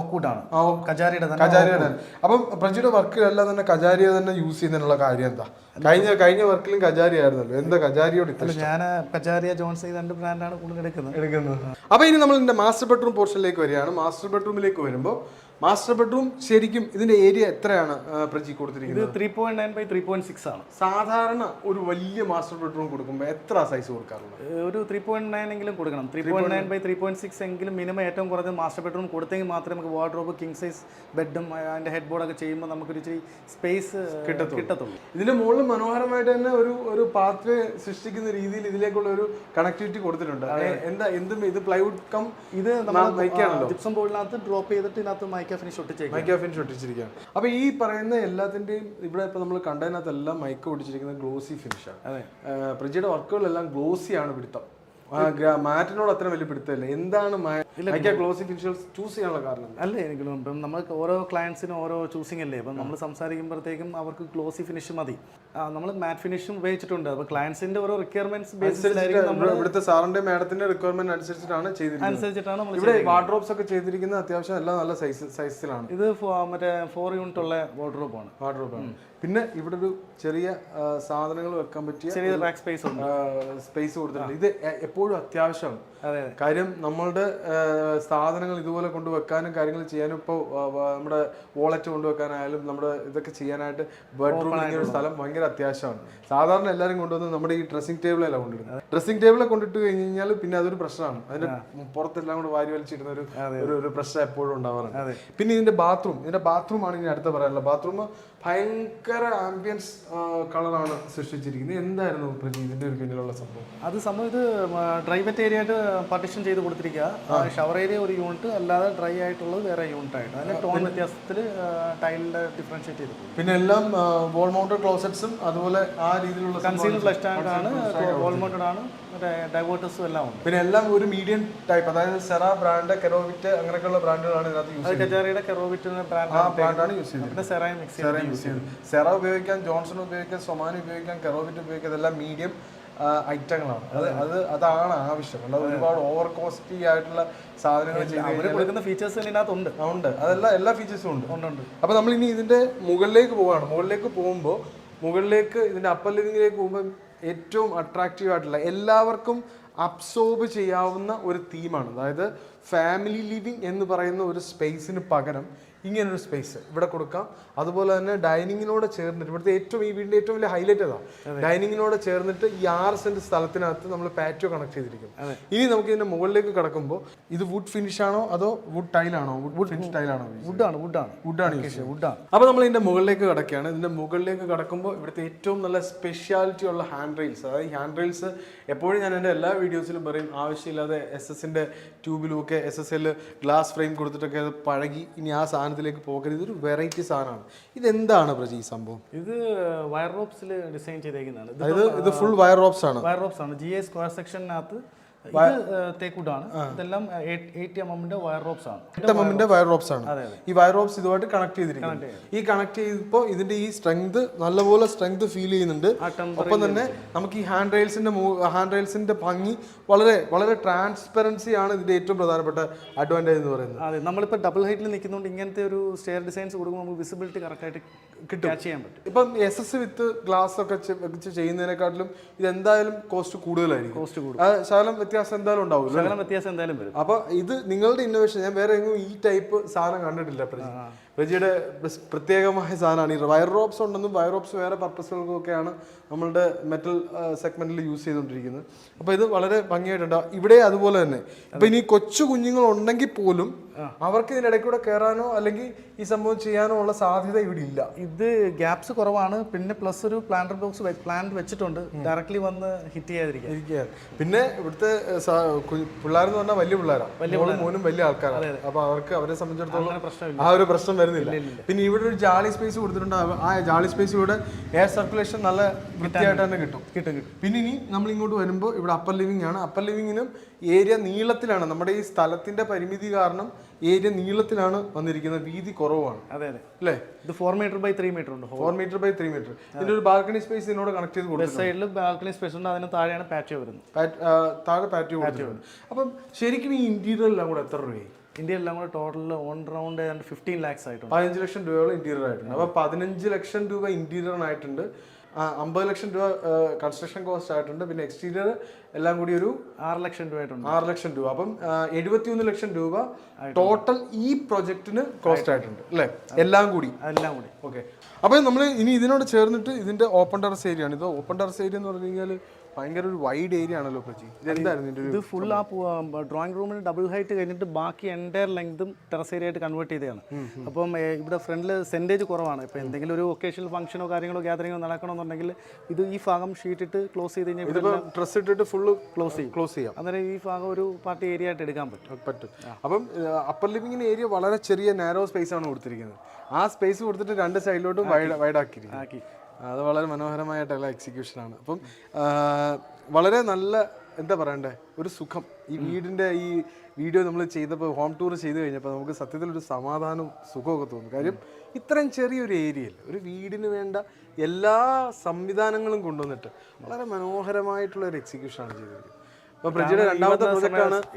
ഓക്കൂട്ടാണ് കജാരിയുടെ തന്നെ കജാരിയുടെ അപ്പം പ്രജിയുടെ വർക്കിലെല്ലാം തന്നെ കജാരിയ തന്നെ യൂസ് ചെയ്യുന്നതിനുള്ള കാര്യം എന്താ? കഴിഞ്ഞ കഴിഞ്ഞ വർക്കിലും കജാരി ആയിരുന്നല്ലോ. എന്താ കജാരിയോട് ഇത്ര ഞാൻ കജാരിയ ജോൺസ് ഈ രണ്ട് ബ്രാൻഡാണ് കൂടുതൽ എടുക്കുന്നത്. എടുക്കുന്നത്. അപ്പൊ ഇനി നമ്മൾ മാസ്റ്റർ ബെഡ്റൂം പോർഷനിലേക്ക് വരികയാണ്. മാസ്റ്റർ ബെഡ്റൂമിലേക്ക് വരുമ്പോൾ മാസ്റ്റർ ബെഡ്റൂം ശരിക്കും ഇതിന്റെ ഏരിയ എത്രയാണ് പ്രജി കൊടുത്തിരിക്കുന്നത്? Three point nine by three point six ആണ്. സാധാരണ ഒരു വലിയ മാസ്റ്റർ ബെഡ്റൂം കൊടുക്കുമ്പോൾ എത്ര സൈസ് കൊടുക്കാറുള്ളത് ഒരു ത്രീ പോയിന്റ് നയൻ എങ്കിലും കൊടുക്കണം. Three point nine by three point six എങ്കിലും മിനിമം ഏറ്റവും കുറഞ്ഞ മാസ്റ്റർ ബെഡ്റൂം കൊടുത്തെങ്കിൽ മാത്രമേ നമുക്ക് വാർഡ്രോബ് കിങ് സൈസ് ബെഡും അതിന്റെ ഹെഡ് ബോർഡൊക്കെ ചെയ്യുമ്പോൾ നമുക്കൊരു ഇച്ചിരി സ്പേസ് കിട്ടത്തുള്ളൂ. ഇതിന്റെ മുകളിൽ മനോഹരമായിട്ട് തന്നെ ഒരു ഒരു പാത്വേ സൃഷ്ടിക്കുന്ന രീതിയിൽ ഇതിലേക്കുള്ള ഒരു കണക്ടിവിറ്റി കൊടുത്തിട്ടുണ്ട്. എന്താ എന്തും ഇത് പ്ലൈവുഡ് കം ഇത്. നമ്മൾ ജിപ്സം ബോർഡിനകത്ത് ഡ്രോപ്പ് ചെയ്തിട്ട് ഇതിനകത്ത് മൈക്ക ഫിനിഷ് ഒട്ടിച്ചേക്കും മൈക്ക ഫിനിഷ് ഒട്ടിച്ചിരിക്കുകയാണ് അപ്പൊ ഈ പറയുന്ന എല്ലാത്തിന്റെയും ഇവിടെ ഇപ്പൊ നമ്മൾ കണ്ടതിനകത്തെല്ലാം മൈക്ക് ഒട്ടിച്ചിരിക്കുന്നത് ഗ്ലോസി ഫിനിഷാണ് അതെ. പ്രജിയുടെ വർക്കുകളെല്ലാം ഗ്ലോസി ആണ് പിടുത്തം. മാറ്റിനോട് അത്ര വലിയ പിടുത്തമില്ല. എന്താണ് ഗ്ലോസി ഫിനിഷുകൾ ചൂസ് ചെയ്യാനുള്ള കാരണം? അല്ല എനിക്ക് ഇപ്പം നമ്മൾക്ക് ഓരോ ക്ലയൻസിനും ഓരോ ചൂസിങ് അല്ലേ? അപ്പം നമ്മൾ സംസാരിക്കുമ്പോഴത്തേക്കും അവർക്ക് ഗ്ലോസി ഫിനിഷ് മതി. നമ്മൾ മാറ്റ് ഫിനിഷും ഉപയോഗിച്ചിട്ടുണ്ട്. അപ്പോൾ ക്ലയൻസിന്റെ ഓരോ റിക്വയർമെന്റ്സ് ഇവിടുത്തെ സാറിന്റെ മാഡത്തിന്റെ റിക്വയർമെന്റ് അനുസരിച്ചിട്ടാണ് ചെയ്തിരിക്കുന്നത്. അനുസരിച്ചിട്ടാണ് ഇവിടെ വാർഡ്രോബ്സ് ഒക്കെ ചെയ്തിരിക്കുന്നത് അത്യാവശ്യം എല്ലാം നല്ല സൈസ് സൈസിലാണ് ഇത് മറ്റേ ഫോർ യൂണിറ്റ് ഉള്ള വാർഡ്രോബാണ് വാർഡ്രോബാണ് പിന്നെ ഇവിടെ ഒരു ചെറിയ സാധനങ്ങൾ വെക്കാൻ പറ്റിയ ചെറിയ റാക്ക് സ്പേസ് ഉണ്ട്. സ്പേസ് കൊടുത്തിട്ടുണ്ട്. ഇത് എപ്പോഴും അത്യാവശ്യമാണ്. അതെ കാര്യം നമ്മളുടെ സാധനങ്ങൾ ഇതുപോലെ കൊണ്ടുവെക്കാനും കാര്യങ്ങൾ ചെയ്യാനും ഇപ്പോൾ നമ്മുടെ വോളറ്റ് കൊണ്ടുവെക്കാനായാലും നമ്മുടെ ഇതൊക്കെ ചെയ്യാനായിട്ട് ബെഡ്റൂം ഒരു സ്ഥലം ഭയങ്കര അത്യാവശ്യമാണ്. സാധാരണ എല്ലാവരും കൊണ്ടുവന്ന് നമ്മുടെ ഈ ഡ്രസ്സിംഗ് ടേബിളല്ല കൊണ്ടിടുന്നത് ഡ്രസ്സിംഗ് ടേബിളെ കൊണ്ടിട്ട് കഴിഞ്ഞ് കഴിഞ്ഞാൽ പിന്നെ അതൊരു പ്രശ്നമാണ്. അതിന്റെ പുറത്തെല്ലാം കൂടെ വാരി വലിച്ചിടുന്ന ഒരു ഒരു പ്രശ്നം എപ്പോഴും ഉണ്ടാവാറുണ്ട്. പിന്നെ ഇതിന്റെ ബാത്റൂം ഇതിന്റെ ബാത്റൂം ആണ് ഇനി അടുത്ത പറയാനുള്ളത്. ബാത്റൂം ഭയങ്കര ആംബിയൻസ് കളറാണ് സൃഷ്ടിച്ചിരിക്കുന്നത്. എന്തായിരുന്നു പ്രജീതിന്റെ ഒരു പിന്നിലുള്ള സംഭവം? അത് സംഭവം ഇത് ഡ്രൈവറ്റ് ഏരിയ ആയിട്ട് പാർട്ടിഷൻ ചെയ്ത് കൊടുത്തിരിക്കുക. ഷവർ ഏരിയ ഒരു യൂണിറ്റ് അല്ലാതെ ഡ്രൈ ആയിട്ടുള്ളത് വേറെ യൂണിറ്റ് ആയിട്ട്. അതിന്റെ ടോൺ വ്യത്യാസത്തിൽ ടൈലിന്റെ ഡിഫറൻഷിയേറ്റ് ചെയ്തു പിന്നെ എല്ലാം വോൾ മൗണ്ടഡ് ക്ലോസറ്റ്സും അതുപോലെ ആ രീതിയിലുള്ള കൺസീൽ ഫ്ലഷ് ടാങ്ക് ആണ് വോൾമോട്ടഡ് ആണ്. മറ്റേ ഡൈവേർട്ടേഴ്സും എല്ലാം ഉണ്ട്. പിന്നെ എല്ലാം ഒരു മീഡിയം ടൈപ്പ് അതായത് സെറ ബ്രാൻഡ് കെറോവിറ്റ് അങ്ങനെയൊക്കെയുള്ള ബ്രാൻഡുകളാണ് ഇതിനകത്ത് യൂസ് ചെയ്യുന്നത്. കജാറിയുടെ കെറോവിറ്റ് ബ്രാൻഡാണ് യൂസ് ചെയ്യുന്നത്. പിന്നെ സെറ മിക്സ് സെറ യൂസ് ചെയ്യുന്നത്. സെറ ഉപയോഗിക്കാം ജോൺസൺ ഉപയോഗിക്കാം സൊമാനി ഉപയോഗിക്കാം കെറോവിറ്റ് ഉപയോഗിക്കാം ഇതെല്ലാം മീഡിയം ഐറ്റങ്ങളാണ് അത് അത്. അതാണ് ആവശ്യം. അല്ലാതെ ഒരുപാട് ഓവർ കോസ്റ്റി ആയിട്ടുള്ള സാധനങ്ങൾ കൊടുക്കുന്ന ഫീച്ചേഴ്സ് ഇതിനകത്തുണ്ട് ഉണ്ട്. അതെല്ലാം എല്ലാ ഫീച്ചേഴ്സും ഉണ്ട്. ഉണ്ടുണ്ട് അപ്പോൾ നമ്മൾ ഇനി ഇതിന്റെ മുകളിലേക്ക് പോവാണ്. മുകളിലേക്ക് പോകുമ്പോൾ മുകളിലേക്ക് ഇതിന്റെ അപ്പർ ലിവിംഗിലേക്ക് പോകുമ്പോൾ ഏറ്റവും അട്രാക്റ്റീവ് ആയിട്ടുള്ള എല്ലാവർക്കും അബ്സോർബ് ചെയ്യാവുന്ന ഒരു തീമാണ് അതായത് ഫാമിലി ലിവിങ് എന്ന് പറയുന്ന ഒരു സ്പേസിന് പകരം ഇങ്ങനൊരു സ്പേസ് ഇവിടെ കൊടുക്കാം. അതുപോലെ തന്നെ ഡൈനിങ്ങിനോട് ചേർന്നിട്ട് ഇവിടുത്തെ ഏറ്റവും ഈ വീടിന്റെ ഏറ്റവും വലിയ ഹൈലൈറ്റ് അതാ. ഡൈനിങ്ങിനോട് ചേർന്നിട്ട് ഈ ആറ് സെന്റ് സ്ഥലത്തിനകത്ത് നമ്മൾ പാറ്റോ കണക്ട് ചെയ്തിരിക്കും ഇനി നമുക്ക് ഇതിന്റെ മുകളിലേക്ക് കടക്കുമ്പോൾ ഇത് വുഡ് ഫിനിഷ് ആണോ അതോ വുഡ് ടൈലാണോ വുഡ് ഫിനിഷ് ടൈലാണോ വുഡാണ് വുഡാണ് വുഡാണ് യൂസ് വുഡാണ് അപ്പോൾ നമ്മൾ ഇതിന്റെ മുകളിലേക്ക് കിടക്കുകയാണ്. ഇതിന്റെ മുകളിലേക്ക് കടക്കുമ്പോൾ ഇവിടുത്തെ ഏറ്റവും നല്ല സ്പെഷ്യാലിറ്റി ഉള്ള ഹാൻഡ് റെയിൽസ് അതായത് ഹാൻഡ് റെയിൽസ് എപ്പോഴും ഞാൻ എന്റെ എല്ലാ വീഡിയോസിലും പറയും ആവശ്യമില്ലാതെ എസ് എസിന്റെ ട്യൂബിലും ഒക്കെ S S L glass frame കൊടുത്തിട്ടൊക്കെ അത് പഴകി ഇനി ആ സാധനത്തിലേക്ക് പോകരുത്. ഇതൊരു വെറൈറ്റി സാധനമാണ്. ഇതെന്താണ് പ്രജി ഈ സംഭവം? ഇത് വയർ റോപ്സിൽ ഡിസൈൻ ചെയ്തേക്കുന്നതാണ്. അതായത് ഇത് ഫുൾ വയർ റോപ്സ് ആണ്. വയർ റോപ്സ് ആണ്. ജി എ സ്ക്വയർ സെക്ഷനകത്ത് തേക്കുഡാണ് ഇതെല്ലാം എയ്റ്റ് എം എമ്മിന്റെ വയർ റോപ്സ് ആണ്. എമ്മിന്റെ വയർ റോപ്സ് ആണ്. ഈ വയർ റോപ്സ് ഇതുമായിട്ട് കണക്ട് ചെയ്തിരിക്കുന്നു. ഈ കണക്ട് ചെയ്തപ്പോൾ ഇതിന്റെ ഈ സ്ട്രെങ്ത് നല്ലപോലെ സ്ട്രെങ്ത് ഫീൽ ചെയ്യുന്നുണ്ട്. ഒപ്പം തന്നെ നമുക്ക് ഈ ഹാൻഡ് റെയിൽസിന്റെ ഹാൻഡ് റെയിൽസിന്റെ ഭംഗി വളരെ വളരെ ട്രാൻസ്പെറൻസി ആണ് ഇതിന്റെ ഏറ്റവും പ്രധാനപ്പെട്ട അഡ്വാന്റേജ് എന്ന് പറയുന്നത്. അതെ നമ്മളിപ്പോൾ ഡബിൾ ഹൈറ്റിൽ നിൽക്കുന്നതുകൊണ്ട് ഇങ്ങനത്തെ ഒരു സ്റ്റെയർ ഡിസൈൻസ് കൊടുക്കുമ്പോൾ നമുക്ക് വിസിബിലിറ്റി കറക്റ്റായിട്ട് കിട്ടും. ചെയ്യാൻ പറ്റും. ഇപ്പം എസ് എസ് വിത്ത് ഗ്ലാസ് ഒക്കെ വെച്ച് ചെയ്യുന്നതിനെക്കാട്ടിലും ഇത് എന്തായാലും കോസ്റ്റ് കൂടുതലായിരിക്കും കോസ്റ്റ് കൂടുതൽ ശകലം വ്യത്യാസം എന്തായാലും ഉണ്ടാവും ശകലം വ്യത്യാസം എന്തായാലും വരും. അപ്പൊ ഇത് നിങ്ങളുടെ ഇന്നോവേഷൻ ഞാൻ വേറെ എങ്ങും ഈ ടൈപ്പ് സാധനം കണ്ടിട്ടില്ല പ്രജി. പ്രസ്- പ്രത്യേകമായ സാധനമാണ്. ഈ വയർ റോപ്സ് ഉണ്ടെന്നും വയർ റോപ്സ് വേറെ പർപ്പസുകൾക്കൊക്കെയാണ് നമ്മളുടെ മെറ്റൽ സെഗ്മെന്റിൽ യൂസ് ചെയ്തുകൊണ്ടിരിക്കുന്നത്. അപ്പോൾ ഇത് വളരെ ഭംഗിയായിട്ടുണ്ട്. ഇവിടെ അതുപോലെ തന്നെ. ഇപ്പൊ ഇനി കൊച്ചു കുഞ്ഞുങ്ങൾ ഉണ്ടെങ്കിൽ പോലും അവർക്ക് ഇതിന്റെ ഇടയ്ക്കൂടെ കയറാനോ അല്ലെങ്കിൽ ഈ സംഭവം ചെയ്യാനോ ഉള്ള സാധ്യത ഇവിടെ ഇല്ല. ഇത് ഗ്യാപ്സ് കുറവാണ്. പിന്നെ പ്ലസ് ഒരു പ്ലാന്റർ ബോക്സ് പ്ലാന്റ് വെച്ചിട്ടുണ്ട്. ഡയറക്ട്ലി വന്ന് ഹിറ്റ് ചെയ്യാതിരിക്കാം പിന്നെ ഇവിടുത്തെ പിള്ളേരെന്ന് പറഞ്ഞാൽ വലിയ പിള്ളേരാണ് വലിയ മോനും വലിയ ആൾക്കാരാണ് അപ്പൊ അവർക്ക് അവരെ സംബന്ധിച്ചിടത്തോളം ആ ഒരു പ്രശ്നം വരുന്നില്ല. പിന്നെ ഇവിടെ ഒരു ജാളി സ്പേസ് കൊടുത്തിട്ടുണ്ട്. ആ- ജാളി സ്പേസിലൂടെ എയർ സർക്കുലേഷൻ നല്ല വൃത്തിയായിട്ട് തന്നെ കിട്ടും. കിട്ടും കിട്ടും പിന്നെ ഇനി നമ്മൾ ഇങ്ങോട്ട് വരുമ്പോൾ ഇവിടെ അപ്പർ ലിവിംഗ് ആണ്. അപ്പർ ലിവിങ്ങിനും ഏരിയ നീളത്തിലാണ്. നമ്മുടെ ഈ സ്ഥലത്തിന്റെ പരിമിതി കാരണം ഏരിയ നീളത്തിലാണ് വന്നിരിക്കുന്നത്. വീതി കുറവാണ്. അതെ അതെ. അല്ലേ? ഇത് four metre by three metre ഉണ്ട്. Four metre by three metre ഇതിന്റെ ഒരു ബാൽക്കണി സ്പേസ് ഇതിനോട് കണക്ട് ചെയ്ത് കൊടുക്കും സൈഡിൽ ബാൽക്കണി സ്പേസ് ഉണ്ട്. അതിന് താഴെയാണ് പാറ്റ് വരുന്നത്. താഴെ പാറ്റ് കൊടുത്തിട്ടുണ്ട്. അപ്പം ശരിക്കും ഈ ഇന്റീരിയർ എല്ലാം കൂടെ എത്ര രൂപയായി? ഇന്ത്യ എല്ലാം കൂടെ total on round fifteen lakhs ആയിട്ടുണ്ട്. പതിനഞ്ച് ലക്ഷം രൂപയോളം ഇന്റീരിയർ ആയിട്ടുണ്ട്. അപ്പൊ പതിനഞ്ച് ലക്ഷം രൂപ ഇന്റീരിയർ ആയിട്ടുണ്ട്. അമ്പത് ലക്ഷം രൂപ കൺസ്ട്രക്ഷൻ കോസ്റ്റ് ആയിട്ടുണ്ട്. പിന്നെ എക്സ്റ്റീരിയർ എല്ലാം കൂടി ഒരു ആറ് ലക്ഷം രൂപ ആറ് ലക്ഷം രൂപ. അപ്പം എഴുപത്തിയൊന്ന് ലക്ഷം രൂപ ടോട്ടൽ ഈ പ്രൊജക്ടിന് കോസ്റ്റ് ആയിട്ടുണ്ട്. അല്ലേ? എല്ലാം കൂടി. എല്ലാം കൂടി. ഓക്കെ അപ്പോൾ നമ്മൾ ഇനി ഇതിനോട് ചേർന്നിട്ട് ഇതിന്റെ ഓപ്പൺ ടെറസ് ഏരിയ ആണ്. ഇത് ഓപ്പൺ ടെറസ് ഏരിയ എന്ന് പറഞ്ഞു കഴിഞ്ഞാൽ ഭയങ്കര ഒരു വൈഡ് ഏരിയ ആണല്ലോ പ്രജി ഇത് ഫുൾ ആ ഡ്രോയിങ് റൂമിന് ഡബിൾ ഹൈറ്റ് കഴിഞ്ഞിട്ട് ബാക്കി എന്റെ ലെങ്തും ടെറസ് ഏരിയ ആയിട്ട് കൺവേർട്ട് ചെയ്തതാണ്. അപ്പം ഇവിടെ ഫ്രണ്ടിൽ സെന്റേജ് കുറവാണ്. ഇപ്പം എന്തെങ്കിലും ഒരു ഒക്കേഷണൽ ഫംഗ്ഷനോ കാര്യങ്ങളോ ഗ്യാതറിങ്ങോ നടക്കണമെന്നുണ്ടെങ്കിൽ ഇത് ഈ ഭാഗം ഷീറ്റ് ഇട്ട് ക്ലോസ് ചെയ്ത് കഴിഞ്ഞാൽ ഡ്രസ് ഇട്ടിട്ട് ഫുള്ള് ക്ലോസ് ചെയ്യും. ക്ലോസ് ചെയ്യാം. അന്നേരം ഈ ഭാഗം ഒരു പാർട്ടി ഏരിയ ആയിട്ട് എടുക്കാൻ പറ്റും. പറ്റും. അപ്പം അപ്പർ ലിവിങ്ങിന് ഏരിയ വളരെ ചെറിയ നാരോ സ്പേസ് ആണ് കൊടുത്തിരിക്കുന്നത്. ആ സ്പേസ് കൊടുത്തിട്ട് രണ്ട് സൈഡിലോട്ടും വൈഡ് വൈഡ് ആക്കിയിരിക്കും ആക്കി. അത് വളരെ മനോഹരമായിട്ടുള്ള എക്സിക്യൂഷൻ ആണ്. അപ്പം വളരെ നല്ല എന്താ പറയണ്ടേ? ഒരു സുഖം. ഈ വീടിന്റെ ഈ വീഡിയോ നമ്മൾ ചെയ്തപ്പോൾ ഹോം ടൂർ ചെയ്ത് കഴിഞ്ഞപ്പോൾ നമുക്ക് സത്യത്തിൽ ഒരു സമാധാനവും സുഖമൊക്കെ തോന്നും. കാര്യം ഇത്രയും ചെറിയൊരു ഏരിയയിൽ ഒരു വീടിന് വേണ്ട എല്ലാ സംവിധാനങ്ങളും കൊണ്ടുവന്നിട്ട് വളരെ മനോഹരമായിട്ടുള്ള ഒരു എക്സിക്യൂഷൻ ആണ്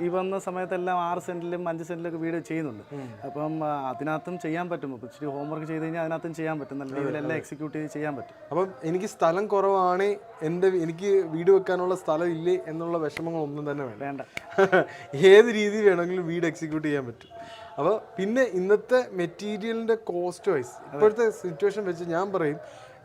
ഈ വന്ന സമയത്തെല്ലാം ആറ് സെന്റിലും അഞ്ച് സെന്റിലൊക്കെ വീട് ചെയ്യുന്നുണ്ട്. അപ്പം അതിനകത്തും ചെയ്യാൻ പറ്റും. ഇപ്പം ഇച്ചിരി ഹോംവർക്ക് ചെയ്ത് കഴിഞ്ഞാൽ അതിനകത്തും ചെയ്യാൻ പറ്റും. നല്ല രീതിയിൽ എല്ലാം എക്സിക്യൂട്ട് ചെയ്ത് ചെയ്യാൻ പറ്റും. അപ്പം എനിക്ക് സ്ഥലം കുറവാണ്. എന്റെ എനിക്ക് വീട് വെക്കാനുള്ള സ്ഥലം ഇല്ലേ എന്നുള്ള വിഷമങ്ങളൊന്നും തന്നെ വേണ്ട. വേണ്ട. ഏത് രീതി വേണമെങ്കിലും വീട് എക്സിക്യൂട്ട് ചെയ്യാൻ പറ്റും. അപ്പോൾ പിന്നെ ഇന്നത്തെ മെറ്റീരിയലിന്റെ കോസ്റ്റ് വൈസ് ഇപ്പോഴത്തെ സിറ്റുവേഷൻ വെച്ച് ഞാൻ പറയും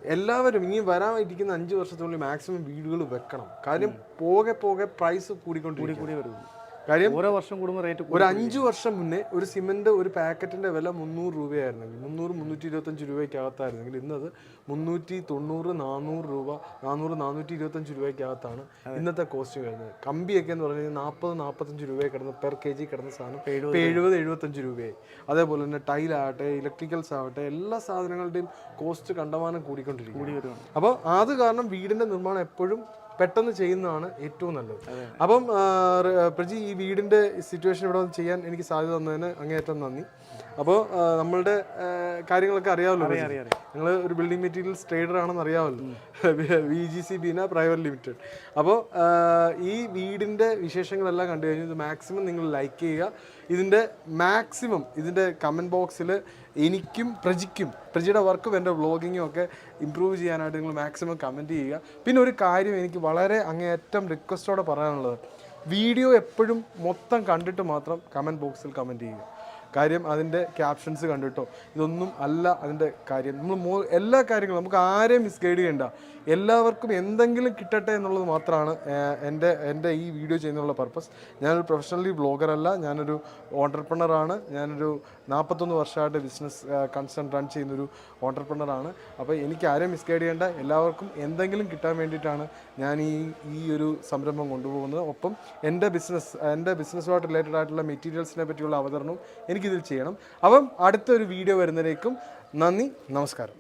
എല്ലാവരും ഇനി വരാൻ ഇരിക്കുന്ന അഞ്ച് വർഷത്തിനുള്ളിൽ മാക്സിമം വീടുകൾ വെക്കണം. കാര്യം പോകെ പോകെ പ്രൈസ് കൂടിക്കൊണ്ടിരിക്കും കൂടി വരുന്നു. കാര്യം ഓരോ വർഷം കൂടുമ്പോൾ റേറ്റ് ഒരു അഞ്ച് വർഷം മുന്നേ ഒരു സിമെന്റ് ഒരു പാക്കറ്റിന്റെ വില മുന്നൂറ് രൂപയായിരുന്നെങ്കിൽ മുന്നൂറ് മുന്നൂറ്റി ഇരുപത്തഞ്ച് രൂപയ്ക്കകത്തായിരുന്നെങ്കിൽ ഇന്നത് മുന്നൂറ്റി തൊണ്ണൂറ് നാനൂറ് രൂപ നാനൂറ് നാനൂറ്റി ഇരുപത്തഞ്ച് രൂപയ്ക്കകത്താണ് ഇന്നത്തെ കോസ്റ്റ് വരുന്നത്. കമ്പിയൊക്കെ എന്ന് പറഞ്ഞാൽ കഴിഞ്ഞാൽ നാൽപ്പത് നാൽപ്പത്തഞ്ച് രൂപയെ കിടന്ന് പെർ കെ ജി കിടന്ന സാധനം എഴുപത് എഴുപത്തഞ്ച് രൂപയായി. അതേപോലെ തന്നെ ടൈലാകട്ടെ ഇലക്ട്രിക്കൽസ് ആവട്ടെ എല്ലാ സാധനങ്ങളുടെയും കോസ്റ്റ് കണ്ടമാനം കൂടിക്കൊണ്ടിരിക്കും കൂടി അപ്പോൾ അത് കാരണം വീടിന്റെ നിർമ്മാണം എപ്പോഴും പെട്ടെന്ന് ചെയ്യുന്നതാണ് ഏറ്റവും നല്ലത്. അപ്പം പ്രജി ഈ വീടിന്റെ സിറ്റുവേഷൻ ഇവിടെ വന്ന് ചെയ്യാൻ എനിക്ക് സാധ്യത തന്നതിന് അങ്ങേയറ്റം നന്ദി. അപ്പോൾ നമ്മളുടെ കാര്യങ്ങളൊക്കെ അറിയാമല്ലോ. ഞങ്ങൾ ഒരു ബിൽഡിംഗ് മെറ്റീരിയൽസ് ട്രേഡർ ആണെന്ന് അറിയാമല്ലോ V G C Beena private limited അപ്പോൾ ഈ വീടിന്റെ വിശേഷങ്ങളെല്ലാം കണ്ടു കഴിഞ്ഞാൽ ഇത് മാക്സിമം നിങ്ങൾ ലൈക്ക് ചെയ്യുക. ഇതിന്റെ മാക്സിമം ഇതിന്റെ കമന്റ് ബോക്സിൽ എനിക്കും പ്രജിക്കും പ്രജിയുടെ വർക്കും എന്റെ വ്ളോഗിങ്ങും ഒക്കെ ഇമ്പ്രൂവ് ചെയ്യാനായിട്ട് നിങ്ങൾ മാക്സിമം കമന്റ് ചെയ്യുക. പിന്നെ ഒരു കാര്യം എനിക്ക് വളരെ അങ്ങേയറ്റം റിക്വസ്റ്റോടെ പറയാനുള്ളത്. വീഡിയോ എപ്പോഴും മൊത്തം കണ്ടിട്ട് മാത്രം കമന്റ് ബോക്സിൽ കമന്റ് ചെയ്യുക. കാര്യം അതിന്റെ ക്യാപ്ഷൻസ് കണ്ടിട്ടോ? ഇതൊന്നും അല്ല അതിന്റെ കാര്യം. നമ്മൾ മോ എല്ലാ കാര്യങ്ങളും നമുക്ക് ആരെയും മിസ്ഗൈഡ് ചെയ്യണ്ട. എല്ലാവർക്കും എന്തെങ്കിലും കിട്ടട്ടെ എന്നുള്ളത് മാത്രമാണ് എന്റെ എന്റെ ഈ വീഡിയോ ചെയ്യുന്നുള്ള പർപ്പസ് ഞാനൊരു പ്രൊഫഷണലി ബ്ലോഗർ അല്ല ഞാനൊരു ഓണ്ടർപ്രണറാണ് ഞാനൊരു നാൽപ്പത്തൊന്ന് വർഷമായിട്ട് ബിസിനസ് കൺസേൺ റൺ ചെയ്യുന്നൊരു ഓണ്ടർപ്രണറാണ് അപ്പോൾ എനിക്ക് ആരെയും മിസ്ഗൈഡ് ചെയ്യേണ്ട എല്ലാവർക്കും എന്തെങ്കിലും കിട്ടാൻ വേണ്ടിയിട്ടാണ് ഞാൻ ഈ ഈ ഒരു സംരംഭം കൊണ്ടുപോകുന്നത്. ഒപ്പം എന്റെ ബിസിനസ് എന്റെ ബിസിനസ്സുമായിട്ട് റിലേറ്റഡ് ആയിട്ടുള്ള മെറ്റീരിയൽസിനെ പറ്റിയുള്ള അവതരണവും എനിക്കിതിൽ ചെയ്യണം. അപ്പം അടുത്തൊരു വീഡിയോ വരുന്നതിലേക്കും നന്ദി നമസ്കാരം.